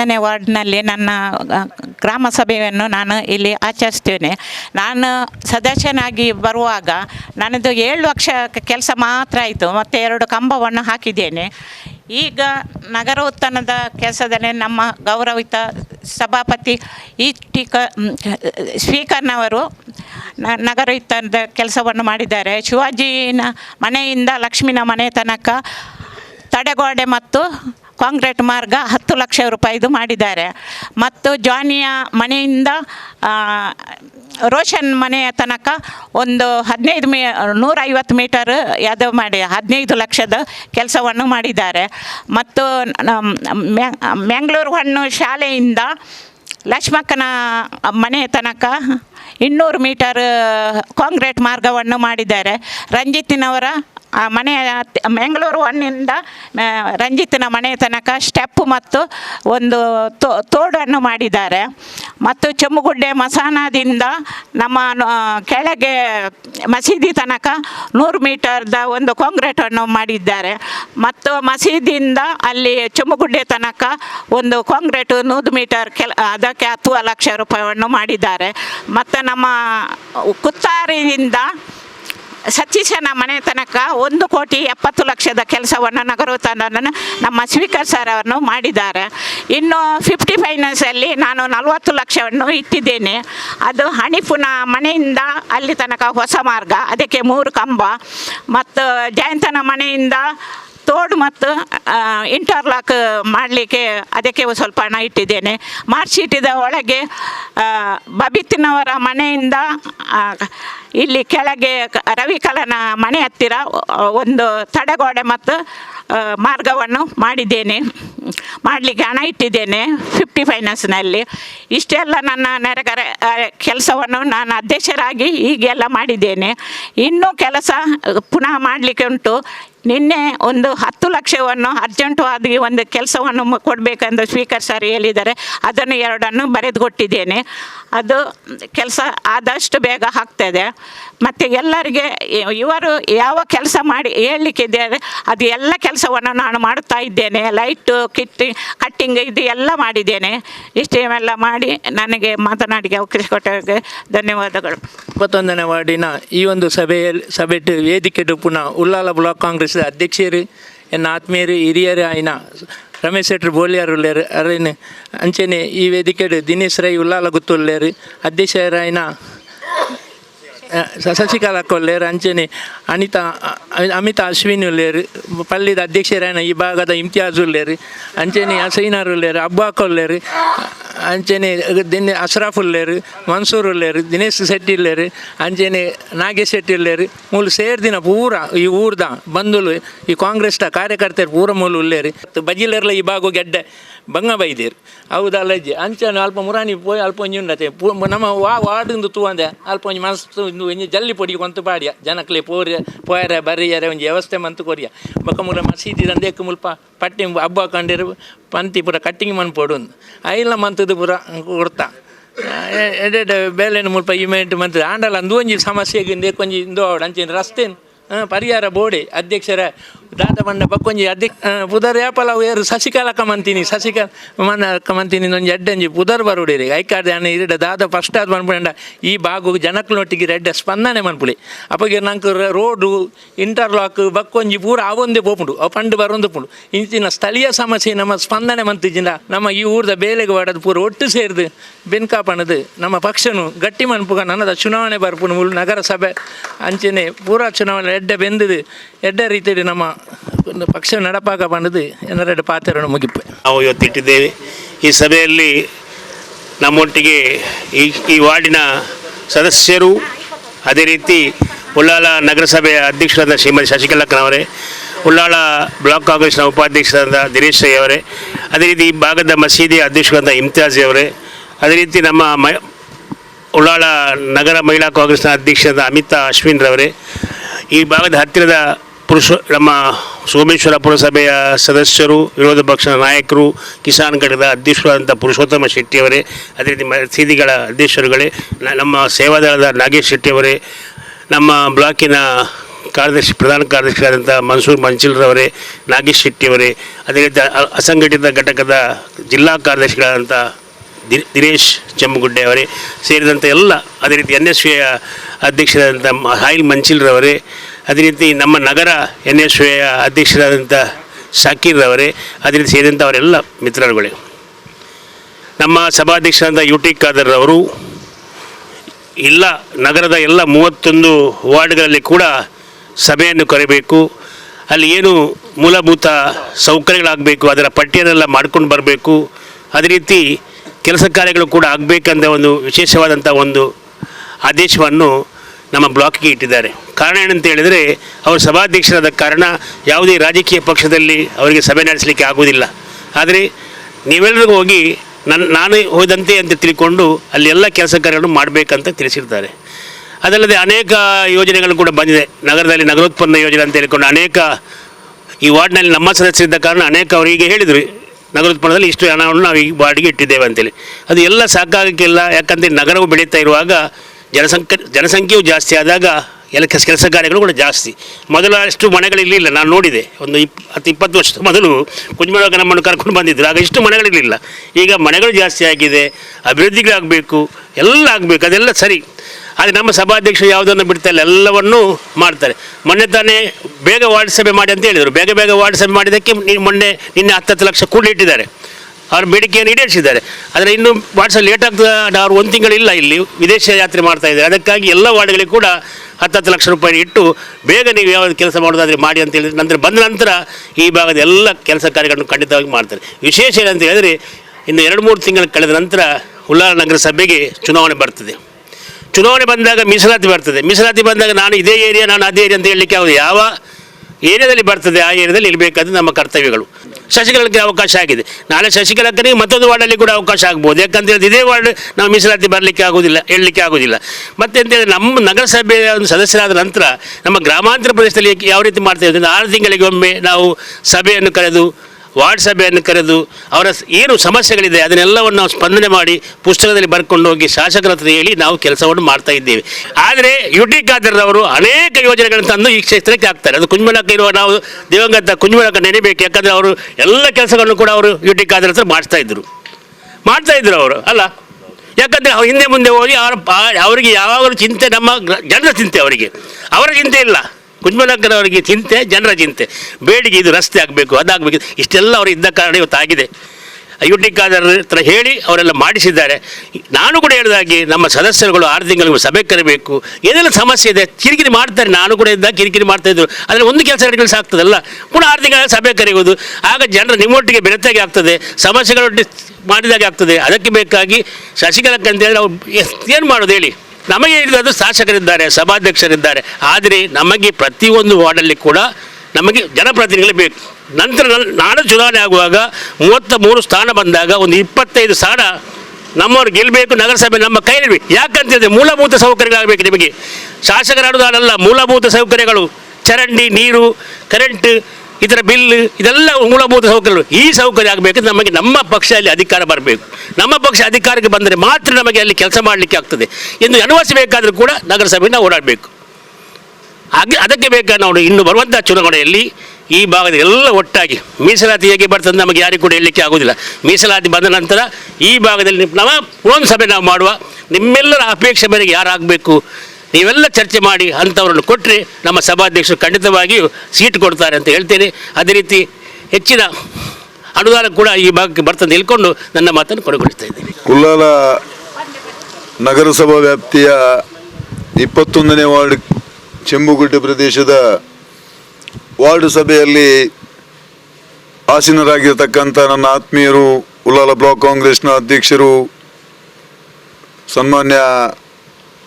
ಇಪ್ಪತ್ತೊಂದನೇ ವಾರ್ಡ್ನಲ್ಲಿ ನನ್ನ ಗ್ರಾಮ ಸಭೆಯನ್ನು ನಾನು ಇಲ್ಲಿ ಆಚರಿಸ್ತೇನೆ. ನಾನು ಸದಸ್ಯನಾಗಿ ಬರುವಾಗ ನನ್ನದು ಏಳು ಲಕ್ಷ ಕೆಲಸ ಮಾತ್ರ ಆಯಿತು, ಮತ್ತು ಎರಡು ಕಂಬವನ್ನು ಹಾಕಿದ್ದೇನೆ. ಈಗ ನಗರ ಉತ್ಥಾನದ ಕೆಲಸದಲ್ಲಿ ನಮ್ಮ ಗೌರವಿತ ಸಭಾಪತಿ ಈ ಟೀಕ ಸ್ಪೀಕರ್ನವರು ನಗರ ಉತ್ಥಾನದ ಕೆಲಸವನ್ನು ಮಾಡಿದ್ದಾರೆ. ಶಿವಾಜಿನ ಮನೆಯಿಂದ ಲಕ್ಷ್ಮಿನ ಮನೆ ತನಕ ತಡೆಗೋಡೆ ಮತ್ತು ಕಾಂಕ್ರೀಟ್ ಮಾರ್ಗ ಹತ್ತು ಲಕ್ಷ ರೂಪಾಯಿದು ಮಾಡಿದ್ದಾರೆ. ಮತ್ತು ಜಾನಿಯ ಮನೆಯಿಂದ ರೋಷನ್ ಮನೆಯ ತನಕ ಒಂದು ಹದಿನೈದು ಮೀ, ನೂರೈವತ್ತು ಮೀಟರ್ ಅದು ಮಾಡಿ, ಹದಿನೈದು ಲಕ್ಷದ ಕೆಲಸವನ್ನು ಮಾಡಿದ್ದಾರೆ. ಮತ್ತು ಮ್ಯಾಂಗ್ಳೂರು ಹಣ್ಣು ಶಾಲೆಯಿಂದ ಲಕ್ಷ್ಮಕ್ಕನ ಮನೆಯ ತನಕ ಇನ್ನೂರು ಮೀಟರ್ ಕಾಂಕ್ರೀಟ್ ಮಾರ್ಗವನ್ನು ಮಾಡಿದ್ದಾರೆ. ರಂಜಿತಿನವರ ಆ ಮನೆಯ ಮಂಗಳೂರು ಒನ್ನಿಂದ ರಂಜಿತ್ನ ರಂಜಿತನ ಮನೆ ತನಕ ಸ್ಟೆಪ್ ಮತ್ತು ಒಂದು ತೋ, ತೋಡನ್ನು ಮಾಡಿದ್ದಾರೆ. ಮತ್ತು ಚೆಮ್ಮುಗುಡ್ಡೆ ಮಸಾನದಿಂದ ನಮ್ಮ ಕೆಳಗೆ ಮಸೀದಿ ತನಕ ನೂರು ಮೀಟರ್ದ ಒಂದು ಕಾಂಕ್ರೀಟನ್ನು ಮಾಡಿದ್ದಾರೆ. ಮತ್ತು ಮಸೀದಿಯಿಂದ ಅಲ್ಲಿ ಚೆಮ್ಮುಗುಡ್ಡೆ ತನಕ ಒಂದು ಕಾಂಕ್ರೀಟ್ ನೂರು ಮೀಟರ್ ಕೆಲ, ಅದಕ್ಕೆ ಹತ್ತು ಲಕ್ಷ ರೂಪಾಯಿಯನ್ನು ಮಾಡಿದ್ದಾರೆ. ಮತ್ತು ನಮ್ಮ ಕುತ್ತಾರಿಯಿಂದ ಸತೀಶನ ಮನೆ ತನಕ ಒಂದು ಕೋಟಿ ಎಪ್ಪತ್ತು ಲಕ್ಷದ ಕೆಲಸವನ್ನು ನಗರೋತ್ಥಾನವನ್ನು ನಮ್ಮ ಸ್ಪೀಕರ್ ಸರ್ ಅವರನ್ನು ಮಾಡಿದ್ದಾರೆ. ಇನ್ನು ಫಿಫ್ಟಿ ಫೈನಾನ್ಸಲ್ಲಿ ನಾನು ನಲವತ್ತು ಲಕ್ಷವನ್ನು ಇಟ್ಟಿದ್ದೇನೆ. ಅದು ಹಣಿಪುನ ಮನೆಯಿಂದ ಅಲ್ಲಿ ತನಕ ಹೊಸ ಮಾರ್ಗ, ಅದಕ್ಕೆ ಮೂರು ಕಂಬ, ಮತ್ತು ಜಯಂತನ ಮನೆಯಿಂದ ತೋಡು ಮತ್ತು ಇಂಟರ್ಲಾಕ್ ಮಾಡಲಿಕ್ಕೆ ಅದಕ್ಕೆ ಸ್ವಲ್ಪ ಹಣ ಇಟ್ಟಿದ್ದೇನೆ. ಮಾರ್ಕ್ಶೀಟಿದ ಒಳಗೆ ಬಬಿತ್ತಿನವರ ಮನೆಯಿಂದ ಇಲ್ಲಿ ಕೆಳಗೆ ರವಿಕಲನ ಮನೆ ಹತ್ತಿರ ಒಂದು ತಡೆಗೋಡೆ ಮತ್ತು ಮಾರ್ಗವನ್ನು ಮಾಡಿದ್ದೇನೆ. ಮಾಡಲಿಕ್ಕೆ ಹಣ ಇಟ್ಟಿದ್ದೇನೆ ಫಿಫ್ಟಿ ಫೈನಾನ್ಸ್ನಲ್ಲಿ ಇಷ್ಟೆಲ್ಲ ನನ್ನ ನೆರೆಗರೆ ಕೆಲಸವನ್ನು ನಾನು ಅಧ್ಯಕ್ಷರಾಗಿ ಈಗೆಲ್ಲ ಮಾಡಿದ್ದೇನೆ. ಇನ್ನೂ ಕೆಲಸ ಪುನಃ ಮಾಡಲಿಕ್ಕೆ ಉಂಟು. ನಿನ್ನೆ ಒಂದು ಹತ್ತು ಲಕ್ಷವನ್ನು ಅರ್ಜೆಂಟು ಆಗಿ ಒಂದು ಕೆಲಸವನ್ನು ಕೊಡಬೇಕೆಂದು ಸ್ಪೀಕರ್ ಸರ್ ಹೇಳಿದ್ದಾರೆ. ಅದನ್ನು ಎರಡನ್ನು ಬರೆದುಕೊಟ್ಟಿದ್ದೇನೆ. ಅದು ಕೆಲಸ ಆದಷ್ಟು ಬೇಗ ಆಗ್ತದೆ. ಮತ್ತು ಎಲ್ಲರಿಗೆ ಇವರು ಯಾವ ಕೆಲಸ ಮಾಡಿ ಹೇಳಲಿಕ್ಕಿದ್ದಾರೆ, ಅದು ಎಲ್ಲ ಕೆಲಸವನ್ನು ನಾನು ಮಾಡುತ್ತಾ ಇದ್ದೇನೆ. ಲೈಟು ಕಿಟ್ಟಿ ಕಟ್ಟಿಂಗ್ ಇದು ಎಲ್ಲ ಮಾಡಿದ್ದೇನೆ. ಇಷ್ಟೆಲ್ಲ ಮಾಡಿ ನನಗೆ ಮಾತನಾಡಿಗೆ ಅವಕಾಶ ಕೊಟ್ಟವರಿಗೆ ಧನ್ಯವಾದಗಳು. ಇಪ್ಪತ್ತೊಂದನೇ ವಾರ್ಡಿನ ಈ ಒಂದು ಸಭೆಯಲ್ಲಿ ಸಭೆ ವೇದಿಕೆ ಪುನಃ ಉಲ್ಲಾಲ ಬ್ಲಾಕ್ ಕಾಂಗ್ರೆಸ್ ಅಧ್ಯಕ್ಷರು ಎನ್ನ ಆತ್ಮೀಯರು ಹಿರಿಯರು ಆಯ್ನ ರಮೇಶ್ ಶೆಟ್ರು ಬೋಲಿಯಾರು ಉಳ್ಳೇರು ಅರೇನು ಅಂಚೆನೆ ಈ ವೇದಿಕೆ ದಿನೇಶ್ ರೈ ಉಲ್ಲಾಲ ಗುತ್ತುಳ್ಳೇರು ಅಧ್ಯಕ್ಷರಾಯ್ನ ಸ- ಶಶಿಕಲಾ ಕೊಲ್ಲೇರು ಅಂಚನೆ ಅನಿತಾ ಅಮಿತಾ ಅಶ್ವಿನಿ ಉಳ್ಳೇರು ಪಲ್ಲಿದ ಅಧ್ಯಕ್ಷರಾಯನ ಈ ಭಾಗದ ಇಮ್ತಿಯಾಜ್ ಉಳ್ಳೇರು ಅಂಚನೆ ಹಸೈನಾರ್ ಉಳ್ಳೇರು ಅಬ್ಬಾ ಕೊಲ್ಲೇರು ಅಂಚನೆ ದಿನ ಅಶ್ರಾಫ್ ಉಳ್ಳೇರು ಮನ್ಸೂರ್ ಉಳ್ಳೇರು ದಿನೇಶ್ ಶೆಟ್ಟಿ ಉಳ್ಳೇರು ಅಂಚನೆ ನಾಗೇಶ್ ಶೆಟ್ಟಿ ಉಳ್ಳೇರು ಮೂಲು ಸೇರ್ದಿನ ಪೂರ ಈ ಊರ್ದ ಬಂಧುಲು ಈ ಕಾಂಗ್ರೆಸ್ ಕಾರ್ಯಕರ್ತರು ಪೂರ ಮೂಲು ಉಳ್ಳೇರು ಬಜಿಲೆರ್ಲ ಈ ಭಾಗ ಗೆಡ್ಡೆ ಬಂಗ ಬೈದೇರು ಹೌದಲ್ಲ ಅಜ್ಜಿ ಅಂಚನೆ ಅಲ್ಪ ಮುರಾನಿ ಪೋಯ್ ಅಲ್ಪ ಒಂಜಿ ಉಂಡತೆ ಪೂ ನಮ್ಮ ವಾ ವಾರ್ಡಿಂದು ತೂವಂದೆ ಅಲ್ಪ ಒಂಜಿ ಮಸ್ತ್ ಇಂದು ಒಂಜಿ ಜಲ್ಲಿ ಪೊಡಿ ಕೊಂತು ಪಾಡ್ಯ ಜನಕ್ಲೆ ಪೋರ್ಯ ಪೋಯರೆ ಬರ್ರಿಯರೆ ಒಂಜಿ ವ್ಯವಸ್ಥೆ ಮಂತು ಕೊರಿಯ ಬೊಕ ಮುಲ ಮಸೀದಿ ದಂದೆಕ್ ಮುಲ್ಪ ಪಟ್ಟಿ ಹಬ್ಬ ಕಂಡಿರು ಪಂತಿ ಪೂರ ಕಟ್ಟಿಂಗ್ ಮನ್ಪೊಡು ಐಲ ಮಂತದು ಪೂರ ಕೊಡ್ತಾ ಎಡೆಡೆ ಬೇಲೆನ ಮುಲ್ಪ ಇಮೆಂಟ್ ಮಂತ್ ಆಂಡಲ ಅಂದು ಒಂಜಿ ಸಮಸ್ಯೆಗೆ ಒಂಜಿ ಇಂದು ಅವಡು ಅಂಚಿನ ರಸ್ತೆನ್ ಆ, ಪರಿಹಾರ ಬೋಡೆ ಅಧ್ಯಕ್ಷರ ದಾದ ಬಂಡ ಬಕ್ಕೊಂಜಿ ಅದಿ ಪುದರ್ ಯಾಪಲ ಏರು ಸಸಿಕಾಲ ಕಮಂತೀನಿ, ಸಸಿಕಾಲ ಮನ ಕಮಂತೀನಿ ಒಂಜಿ ಎಡ್ಡಂಜಿ ಪುದರ್ ಬರುಡಿರಿ. ಐಕಾರ್ದೆ ಅನ್ನ ಇರಡ ದಾದ ಫಸ್ಟ್ ಆದ ಮನ್ಪುಂಡ ಈ ಬಾಗು ಜನಕ್ಲೊಟ್ಟಿಗೆ ರೆಡ್ಡ ಸ್ಪಂದನೆ ಮನ್ಪುಳಿ. ಅಪ್ಪಗೆ ನಂಗೆ ರೋಡು ಇಂಟರ್ಲಾಕ್ ಬಕ್ಕೊಂಜಿ ಪೂರ ಅವೊಂದೇ ಪೋಪುಂಡು, ಅವು ಪಂಡು ಬರೊಂದು ಪುಂಡು ಇಂಚಿನ ಸ್ಥಳೀಯ ಸಮಸ್ಯೆ ನಮ್ಮ ಸ್ಪಂದನೆ ಮಂತಿಜಿಂದ ನಮ್ಮ ಈ ಊರ್ದ ಬೇಲೆಗೆ ಬಾಡದು ಪೂರ ಒಟ್ಟು ಸೇರಿದು ಬೆನ್ಕಾಪಣದು ನಮ್ಮ ಪಕ್ಷನು ಗಟ್ಟಿ ಮನ್ಪುಗ ನನ್ನದ ಚುನಾವಣೆ ಬರ್ಪುನು ನಗರಸಭೆ ಅಂಚನೆ ಪೂರ ಚುನಾವಣೆ ಎಡ್ಡೆ ಬೆಂದಿದೆ, ಎಡ್ಡೆ ರೀತಿಯಲ್ಲಿ ನಮ್ಮ ಪಕ್ಷ ನಡಪಾಕ ಬಂದದ್ದು ಎಲ್ಲರೆಡ್ಡೆ ಪಾತ್ರ ಮುಗಿಪು. ನಾವು ಇವತ್ತಿಟ್ಟಿದ್ದೇವೆ ಈ ಸಭೆಯಲ್ಲಿ ನಮ್ಮೊಟ್ಟಿಗೆ ಈ ಈ ವಾರ್ಡಿನ ಸದಸ್ಯರು, ಅದೇ ರೀತಿ ಉಳ್ಳಾಲ ನಗರಸಭೆಯ ಅಧ್ಯಕ್ಷರಾದ ಶ್ರೀಮತಿ ಶಶಿಕಲಕ್ಕನವರೇ ಉಳ್ಳಾಳ ಬ್ಲಾಕ್ ಕಾಂಗ್ರೆಸ್ನ ಉಪಾಧ್ಯಕ್ಷರಾದ ದಿನೇಶ್ ರೈ ಅವರೇ, ಅದೇ ರೀತಿ ಈ ಭಾಗದ ಮಸೀದಿ ಅಧ್ಯಕ್ಷರಾದ ಇಮ್ತಿಯಾಜ್ ಅವರೇ, ಅದೇ ರೀತಿ ನಮ್ಮ ಮ ಉಳ್ಳಾಳ ನಗರ ಮಹಿಳಾ ಕಾಂಗ್ರೆಸ್ನ ಅಧ್ಯಕ್ಷರಾದ ಅಮಿತಾ ಅಶ್ವಿನ್ ರವರೇ ಈ ಭಾಗದ ಹತ್ತಿರದ ಪುರುಷ, ನಮ್ಮ ಸೋಮೇಶ್ವರ ಪುರಸಭೆಯ ಸದಸ್ಯರು, ವಿರೋಧ ಪಕ್ಷದ ನಾಯಕರು, ಕಿಸಾನ್ ಘಟಕದ ಅಧ್ಯಕ್ಷರಾದಂಥ ಪುರುಷೋತ್ತಮ ಶೆಟ್ಟಿಯವರೇ, ಅದೇ ರೀತಿ ಮಸೀದಿಗಳ ಅಧ್ಯಕ್ಷರುಗಳೇ ನಮ್ಮ ಸೇವಾದಳದ ನಾಗೇಶ್ ಶೆಟ್ಟಿಯವರೇ, ನಮ್ಮ ಬ್ಲಾಕಿನ ಕಾರ್ಯದರ್ಶಿ, ಪ್ರಧಾನ ಕಾರ್ಯದರ್ಶಿಯಾದಂಥ ಮನ್ಸೂರ್ ಮಂಚಿಲ್ರವರೇ, ನಾಗೇಶ್ ಶೆಟ್ಟಿಯವರೇ, ಅದೇ ರೀತಿ ಅಸಂಘಟಿತ ಘಟಕದ ಜಿಲ್ಲಾ ಕಾರ್ಯದರ್ಶಿಗಳಾದಂಥ ದಿನೇಶ್ ಚೆಮ್ಮಗುಡ್ಡೆ ಅವರೇ, ಸೇರಿದಂಥ ಎಲ್ಲ, ಅದೇ ರೀತಿ ಎನ್ ಎಸ್ ವಿಯ ಅಧ್ಯಕ್ಷರಾದಂಥ ಹಾಯಿಲ್ ಮಂಚಿಲ್ರವರೇ ಅದೇ ರೀತಿ ನಮ್ಮ ನಗರ ಎನ್ ಎಸ್ ಎಯ ಅಧ್ಯಕ್ಷರಾದಂಥ ಶಾಕೀರ್ ಅವರೇ ಅದೇ ರೀತಿ ಸೇರಿದಂಥ ಅವರೆಲ್ಲ ಮಿತ್ರರುಗಳೇ. ನಮ್ಮ ಸಭಾಧ್ಯಕ್ಷರಾದ ಯು ಟಿ ಖಾದರ್ ಅವರು ಎಲ್ಲ ನಗರದ ಎಲ್ಲ ಮೂವತ್ತೊಂದು ವಾರ್ಡ್ಗಳಲ್ಲಿ ಕೂಡ ಸಭೆಯನ್ನು ಕರೆಯಬೇಕು. ಅಲ್ಲಿ ಏನು ಮೂಲಭೂತ ಸೌಕರ್ಯಗಳಾಗಬೇಕು, ಅದರ ಪಟ್ಟಿಯನ್ನೆಲ್ಲ ಮಾಡ್ಕೊಂಡು ಬರಬೇಕು. ಅದೇ ರೀತಿ ಕೆಲಸ ಕಾರ್ಯಗಳು ಕೂಡ ಆಗಬೇಕಂತ ಒಂದು ವಿಶೇಷವಾದಂಥ ಒಂದು ಆದೇಶವನ್ನು ನಮ್ಮ ಬ್ಲಾಕ್ಗೆ ಇಟ್ಟಿದ್ದಾರೆ. ಕಾರಣ ಏನಂತ ಹೇಳಿದರೆ, ಅವರು ಸಭಾಧ್ಯಕ್ಷರಾದ ಕಾರಣ ಯಾವುದೇ ರಾಜಕೀಯ ಪಕ್ಷದಲ್ಲಿ ಅವರಿಗೆ ಸಭೆ ನಡೆಸಲಿಕ್ಕೆ ಆಗುವುದಿಲ್ಲ. ಆದರೆ ನೀವೆಲ್ಲರಿಗೂ ಹೋಗಿ ನನ್ನ ನಾನು ಹೋದಂತೆ ಅಂತ ತಿಳ್ಕೊಂಡು ಅಲ್ಲಿ ಎಲ್ಲ ಕೆಲಸ ಕಾರ್ಯಗಳನ್ನು ಮಾಡಬೇಕಂತ ತಿಳಿಸಿರ್ತಾರೆ. ಅದಲ್ಲದೆ ಅನೇಕ ಯೋಜನೆಗಳು ಕೂಡ ಬಂದಿದೆ. ನಗರದಲ್ಲಿ ನಗರೋತ್ಪನ್ನ ಯೋಜನೆ ಅಂತ ಹೇಳಿಕೊಂಡು ಅನೇಕ ಈ ವಾರ್ಡ್ನಲ್ಲಿ ನಮ್ಮ ಸದಸ್ಯರಿದ್ದ ಕಾರಣ ಅನೇಕ ಅವರಿಗೆ ಹೇಳಿದರು. ನಗರೋತ್ಪನ್ನದಲ್ಲಿ ಇಷ್ಟು ಹಣವನ್ನು ನಾವು ಈ ವಾರ್ಡ್ಗೆ ಇಟ್ಟಿದ್ದೇವೆ ಅಂತೇಳಿ. ಅದು ಎಲ್ಲ ಸಾಕಾಗಕ್ಕಿಲ್ಲ ಯಾಕಂದರೆ ನಗರವು ಬೆಳೀತಾ ಇರುವಾಗ ಜನಸಂಖ್ಯೆ ಜನಸಂಖ್ಯೆಯು ಜಾಸ್ತಿ ಆದಾಗ ಎಲ್ಲ ಕೆಲಸ ಕೆಲಸ ಕಾರ್ಯಗಳು ಕೂಡ ಜಾಸ್ತಿ. ಮೊದಲು ಅಷ್ಟು ಮನೆಗಳಿರಲಿಲ್ಲ ನಾನು ನೋಡಿದೆ. ಒಂದು ಇಪ್, ಹತ್ತು, ಇಪ್ಪತ್ತು ವರ್ಷದ ಮೊದಲು ಕುಂಜಮಳಗ ನಮ್ಮನ್ನು ಕರ್ಕೊಂಡು ಬಂದಿದ್ದರು ಆಗ ಇಷ್ಟು ಮನೆಗಳಿರಲಿಲ್ಲ ಈಗ ಮನೆಗಳು ಜಾಸ್ತಿ ಆಗಿದೆ, ಅಭಿವೃದ್ಧಿಗಳಾಗಬೇಕು, ಎಲ್ಲ ಆಗಬೇಕು, ಅದೆಲ್ಲ ಸರಿ. ಆದರೆ ನಮ್ಮ ಸಭಾಧ್ಯಕ್ಷರು ಯಾವುದನ್ನು ಬಿಡ್ತಾ ಇಲ್ಲ ಎಲ್ಲವನ್ನೂ ಮಾಡ್ತಾರೆ. ಮೊನ್ನೆ ತಾನೇ ಬೇಗ ವಾರ್ಡ್ ಸಭೆ ಮಾಡಿ ಅಂತ ಹೇಳಿದರು. ಬೇಗ ಬೇಗ ವಾರ್ಡ್ ಸಭೆ ಮಾಡಿದ್ದಕ್ಕೆ ನೀನು ಮೊನ್ನೆ ನಿನ್ನೆ ಹತ್ತತ್ತು ಲಕ್ಷ ಕೂಡ ಇಟ್ಟಿದ್ದಾರೆ ಅವ್ರ ಬೇಡಿಕೆಯನ್ನು ಈಡೇರಿಸಿದ್ದಾರೆ. ಆದರೆ ಇನ್ನು ವಾಟ್ಸಪ್ ಲೇಟ್ ಆಗ್ತದೆ ಅವರು ಒಂದು ತಿಂಗಳಿಲ್ಲ ಇಲ್ಲಿ, ವಿದೇಶ ಯಾತ್ರೆ ಮಾಡ್ತಾ ಇದ್ದಾರೆ. ಅದಕ್ಕಾಗಿ ಎಲ್ಲ ವಾರ್ಡ್ಗಳಿಗೆ ಕೂಡ ಹತ್ತತ್ತು ಲಕ್ಷ ರೂಪಾಯಿ ಇಟ್ಟು ಬೇಗ ನೀವು ಯಾವ್ದು ಕೆಲಸ ಮಾಡೋದಾದ್ರೆ ಮಾಡಿ ಅಂತ ಹೇಳಿದ್ರೆ ನಂತರ ಬಂದ ನಂತರ ಈ ಭಾಗದ ಎಲ್ಲ ಕೆಲಸ ಕಾರ್ಯಗಳನ್ನು ಖಂಡಿತವಾಗಿ ಮಾಡ್ತಾರೆ. ವಿಶೇಷ ಏನಂತ ಹೇಳಿದರೆ, ಇನ್ನು ಎರಡು ಮೂರು ತಿಂಗಳು ಕಳೆದ ನಂತರ ಉಲ್ಲಾರನಗರ ಸಭೆಗೆ ಚುನಾವಣೆ ಬರ್ತದೆ. ಚುನಾವಣೆ ಬಂದಾಗ ಮೀಸಲಾತಿ ಬರ್ತದೆ. ಮೀಸಲಾತಿ ಬಂದಾಗ ನಾನು ಇದೇ ಏರಿಯಾ ನಾನು ಅದೇ ಏರಿಯಾ ಅಂತ ಹೇಳಲಿಕ್ಕೆ ಯಾವುದು ಯಾವ ಏರಿಯಾದಲ್ಲಿ ಬರ್ತದೆ, ಆ ಏರಿಯಾದಲ್ಲಿ ಇರಬೇಕಾದ ನಮ್ಮ ಕರ್ತವ್ಯಗಳು. ಶಶಿಕಲಕ್ಕೆ ಅವಕಾಶ ಆಗಿದೆ. ನಾಳೆ ಶಶಿಕಲಕ್ಕನಿಗೆ ಮತ್ತೊಂದು ವಾರ್ಡಲ್ಲಿ ಕೂಡ ಅವಕಾಶ ಆಗ್ಬೋದು. ಯಾಕಂತೇಳಿದ್ರೆ ಇದೇ ವಾರ್ಡ್ ನಾವು ಮೀಸಲಾತಿ ಬರಲಿಕ್ಕೆ ಆಗೋದಿಲ್ಲ, ಹೇಳಲಿಕ್ಕೆ ಆಗೋದಿಲ್ಲ. ಮತ್ತೆ ಅಂತ ಹೇಳಿದ್ರೆ ನಮ್ಮ ನಗರಸಭೆಯ ಒಂದು ಸದಸ್ಯರಾದ ನಂತರ ನಮ್ಮ ಗ್ರಾಮಾಂತರ ಪ್ರದೇಶದಲ್ಲಿ ಯಾವ ರೀತಿ ಮಾಡ್ತೇವೆ ಅಂದರೆ ಆರು ತಿಂಗಳಿಗೆ ಒಮ್ಮೆ ನಾವು ಸಭೆಯನ್ನು ಕರೆದು ವಾರ್ಡ್ ಸಭೆಯನ್ನು ಕರೆದು ಅವರ ಏನು ಸಮಸ್ಯೆಗಳಿದೆ ಅದನ್ನೆಲ್ಲವನ್ನು ನಾವು ಸ್ಪಂದನೆ ಮಾಡಿ ಪುಸ್ತಕದಲ್ಲಿ ಬರ್ಕೊಂಡು ಹೋಗಿ ಶಾಸಕರ ಹತ್ರ ಹೇಳಿ ನಾವು ಕೆಲಸವನ್ನು ಮಾಡ್ತಾ ಇದ್ದೇವೆ. ಆದರೆ ಯು ಟಿ ಖಾದರ್ರವರು ಅನೇಕ ಯೋಜನೆಗಳನ್ನು ತಂದು ಈ ಕ್ಷೇತ್ರಕ್ಕೆ ಹಾಕ್ತಾರೆ. ಅದು ಕುಂಜಮಲಕ್ಕ ಇರುವ ನಾವು ದಿವಂಗತ ಕುಂಜಮಲಕ್ಕ ನೆನೆಬೇಕು ಯಾಕಂದರೆ ಅವರು ಎಲ್ಲ ಕೆಲಸಗಳನ್ನು ಕೂಡ ಅವರು ಯು ಟಿ ಖಾದರ್ ಹತ್ರ ಮಾಡ್ತಾ ಇದ್ದರು ಮಾಡ್ತಾ ಇದ್ರು ಅವರು, ಅಲ್ಲ? ಯಾಕಂದರೆ ಹಿಂದೆ ಮುಂದೆ ಹೋಗಿ ಅವರ ಅವರಿಗೆ ಯಾವಾಗಲೂ ಚಿಂತೆ ನಮ್ಮ ಜನರ ಚಿಂತೆ ಅವರಿಗೆ. ಅವರ ಚಿಂತೆ ಇಲ್ಲ. ಕುಂಜಮಲಕ್ಕನವರಿಗೆ ಚಿಂತೆ, ಜನರ ಚಿಂತೆ. ಬೇಡಿಕೆ ಇದು ರಸ್ತೆ ಆಗಬೇಕು, ಅದಾಗಬೇಕು. ಇಷ್ಟೆಲ್ಲ ಅವರು ಇದ್ದ ಕಾರಣ ಇವತ್ತಾಗಿದೆ ಆಗಿದೆ. ಯು ಟಿ ಹತ್ರ ಹೇಳಿ ಅವರೆಲ್ಲ ಮಾಡಿಸಿದ್ದಾರೆ. ನಾನು ಕೂಡ ಹೇಳಿದಾಗೆ ನಮ್ಮ ಸದಸ್ಯರುಗಳು ಆರು ತಿಂಗಳಿಗೆ ಸಭೆ ಕರೆಬೇಕು. ಏನೆಲ್ಲ ಸಮಸ್ಯೆ ಇದೆ? ಕಿರಿಕಿರಿ ಮಾಡ್ತಾರೆ. ನಾನು ಕೂಡ ಇದ್ದಾಗ ಕಿರಿಕಿರಿ ಮಾಡ್ತಾ ಇದ್ರು. ಅದರಲ್ಲಿ ಒಂದು ಕೆಲಸ ಎರಡು ಕೆಲಸ ಆಗ್ತದಲ್ಲ ಪುನಃ ಆರು ತಿಂಗಳ ಸಭೆ ಕರೆಯುವುದು. ಆಗ ಜನರ ನಿಮ್ಮೊಟ್ಟಿಗೆ ಬೆರೆತಾಗಿ ಆಗ್ತದೆ. ಸಮಸ್ಯೆಗಳೊಟ್ಟಿಗೆ ಮಾಡಿದಾಗೆ ಆಗ್ತದೆ. ಅದಕ್ಕೆ ಬೇಕಾಗಿ ಶಶಿಕಲಕ್ಕೆ ಅಂತ ಅವ್ರು ಏನು ಮಾಡೋದು ಹೇಳಿ? ನಮಗೆ ಹಿಡಿದದ್ದು ಶಾಸಕರಿದ್ದಾರೆ, ಸಭಾಧ್ಯಕ್ಷರಿದ್ದಾರೆ. ಆದರೆ ನಮಗೆ ಪ್ರತಿಯೊಂದು ವಾರ್ಡಲ್ಲಿ ಕೂಡ ನಮಗೆ ಜನಪ್ರತಿನಿಧಿಗಳು ಬೇಕು. ನಂತರ ನಾಳೆ ಚುನಾವಣೆ ಆಗುವಾಗ ಮೂವತ್ತ ಮೂರು ಸ್ಥಾನ ಬಂದಾಗ ಒಂದು ಇಪ್ಪತ್ತೈದು ಸ್ಥಾನ ನಮ್ಮವ್ರು ಗೆಲ್ಲಬೇಕು ನಗರಸಭೆ ನಮ್ಮ ಕೈಯಲ್ಲಿ. ಯಾಕಂತ ಹೇಳಿದ್ರೆ ಮೂಲಭೂತ ಸೌಕರ್ಯಗಳಾಗಬೇಕು ನಿಮಗೆ. ಶಾಸಕರಾಡುವುದಲ್ಲ ಮೂಲಭೂತ ಸೌಕರ್ಯಗಳು. ಚರಂಡಿ, ನೀರು ಕರೆಂಟ್ ಇದರ ಬಿಲ್ ಇದೆಲ್ಲ ಮೂಲಭೂತ ಸೌಕರ್ಯಗಳು. ಈ ಸೌಕರ್ಯ ಆಗಬೇಕು ನಮಗೆ ನಮ್ಮ ಪಕ್ಷ ಅಲ್ಲಿ ಅಧಿಕಾರ ಬರಬೇಕು. ನಮ್ಮ ಪಕ್ಷ ಅಧಿಕಾರಕ್ಕೆ ಬಂದರೆ ಮಾತ್ರ ನಮಗೆ ಅಲ್ಲಿ ಕೆಲಸ ಮಾಡಲಿಕ್ಕೆ ಆಗ್ತದೆ. ಎಂದು ಅನುಭವಿಸಬೇಕಾದರೂ ಕೂಡ ನಗರಸಭೆಯಿಂದ ಓಡಾಡಬೇಕು. ಹಾಗೆ ಅದಕ್ಕೆ ಬೇಕಾದ ನಾವು ಇನ್ನು ಬರುವಂಥ ಚುನಾವಣೆಯಲ್ಲಿ ಈ ಭಾಗದ ಎಲ್ಲ ಒಟ್ಟಾಗಿ ಮೀಸಲಾತಿ ಹೇಗೆ ಬರ್ತದೆ ನಮಗೆ ಯಾರಿಗೂ ಕೂಡ ಹೇಳಲಿಕ್ಕೆ ಆಗೋದಿಲ್ಲ. ಮೀಸಲಾತಿ ಬಂದ ನಂತರ ಈ ಭಾಗದಲ್ಲಿ ನಮ್ಮ ಒಂದು ಸಭೆ ನಾವು ಮಾಡುವ ನಿಮ್ಮೆಲ್ಲರ ಅಪೇಕ್ಷೆ ಮೇರೆಗೆ ಯಾರಾಗಬೇಕು? ನೀವೆಲ್ಲ ಚರ್ಚೆ ಮಾಡಿ ಅಂಥವ್ರನ್ನು ಕೊಟ್ಟರೆ ನಮ್ಮ ಸಭಾಧ್ಯಕ್ಷರು ಖಂಡಿತವಾಗಿಯೂ ಸೀಟ್ ಕೊಡ್ತಾರೆ ಅಂತ ಹೇಳ್ತೇನೆ. ಅದೇ ರೀತಿ ಹೆಚ್ಚಿನ ಅನುದಾನ ಕೂಡ ಈ ಭಾಗಕ್ಕೆ ಬರ್ತದೆ ಹೇಳ್ಕೊಂಡು ನನ್ನ ಮಾತನ್ನು ಕೊನೆಗೊಳಿಸ್ತಾ ಇದ್ದೀನಿ. ಕುಲ್ಲಾಲ ನಗರಸಭಾ ವ್ಯಾಪ್ತಿಯ ಇಪ್ಪತ್ತೊಂದನೇ ವಾರ್ಡ್ ಚೆಂಬುಗುಡ್ಡೆ ಪ್ರದೇಶದ ವಾರ್ಡ್ ಸಭೆಯಲ್ಲಿ ಆಸೀನರಾಗಿರ್ತಕ್ಕಂಥ ನನ್ನ ಆತ್ಮೀಯರು ಉಲ್ಲಾಲ ಬ್ಲಾಕ್ ಕಾಂಗ್ರೆಸ್ನ ಅಧ್ಯಕ್ಷರು, ಸನ್ಮಾನ್ಯ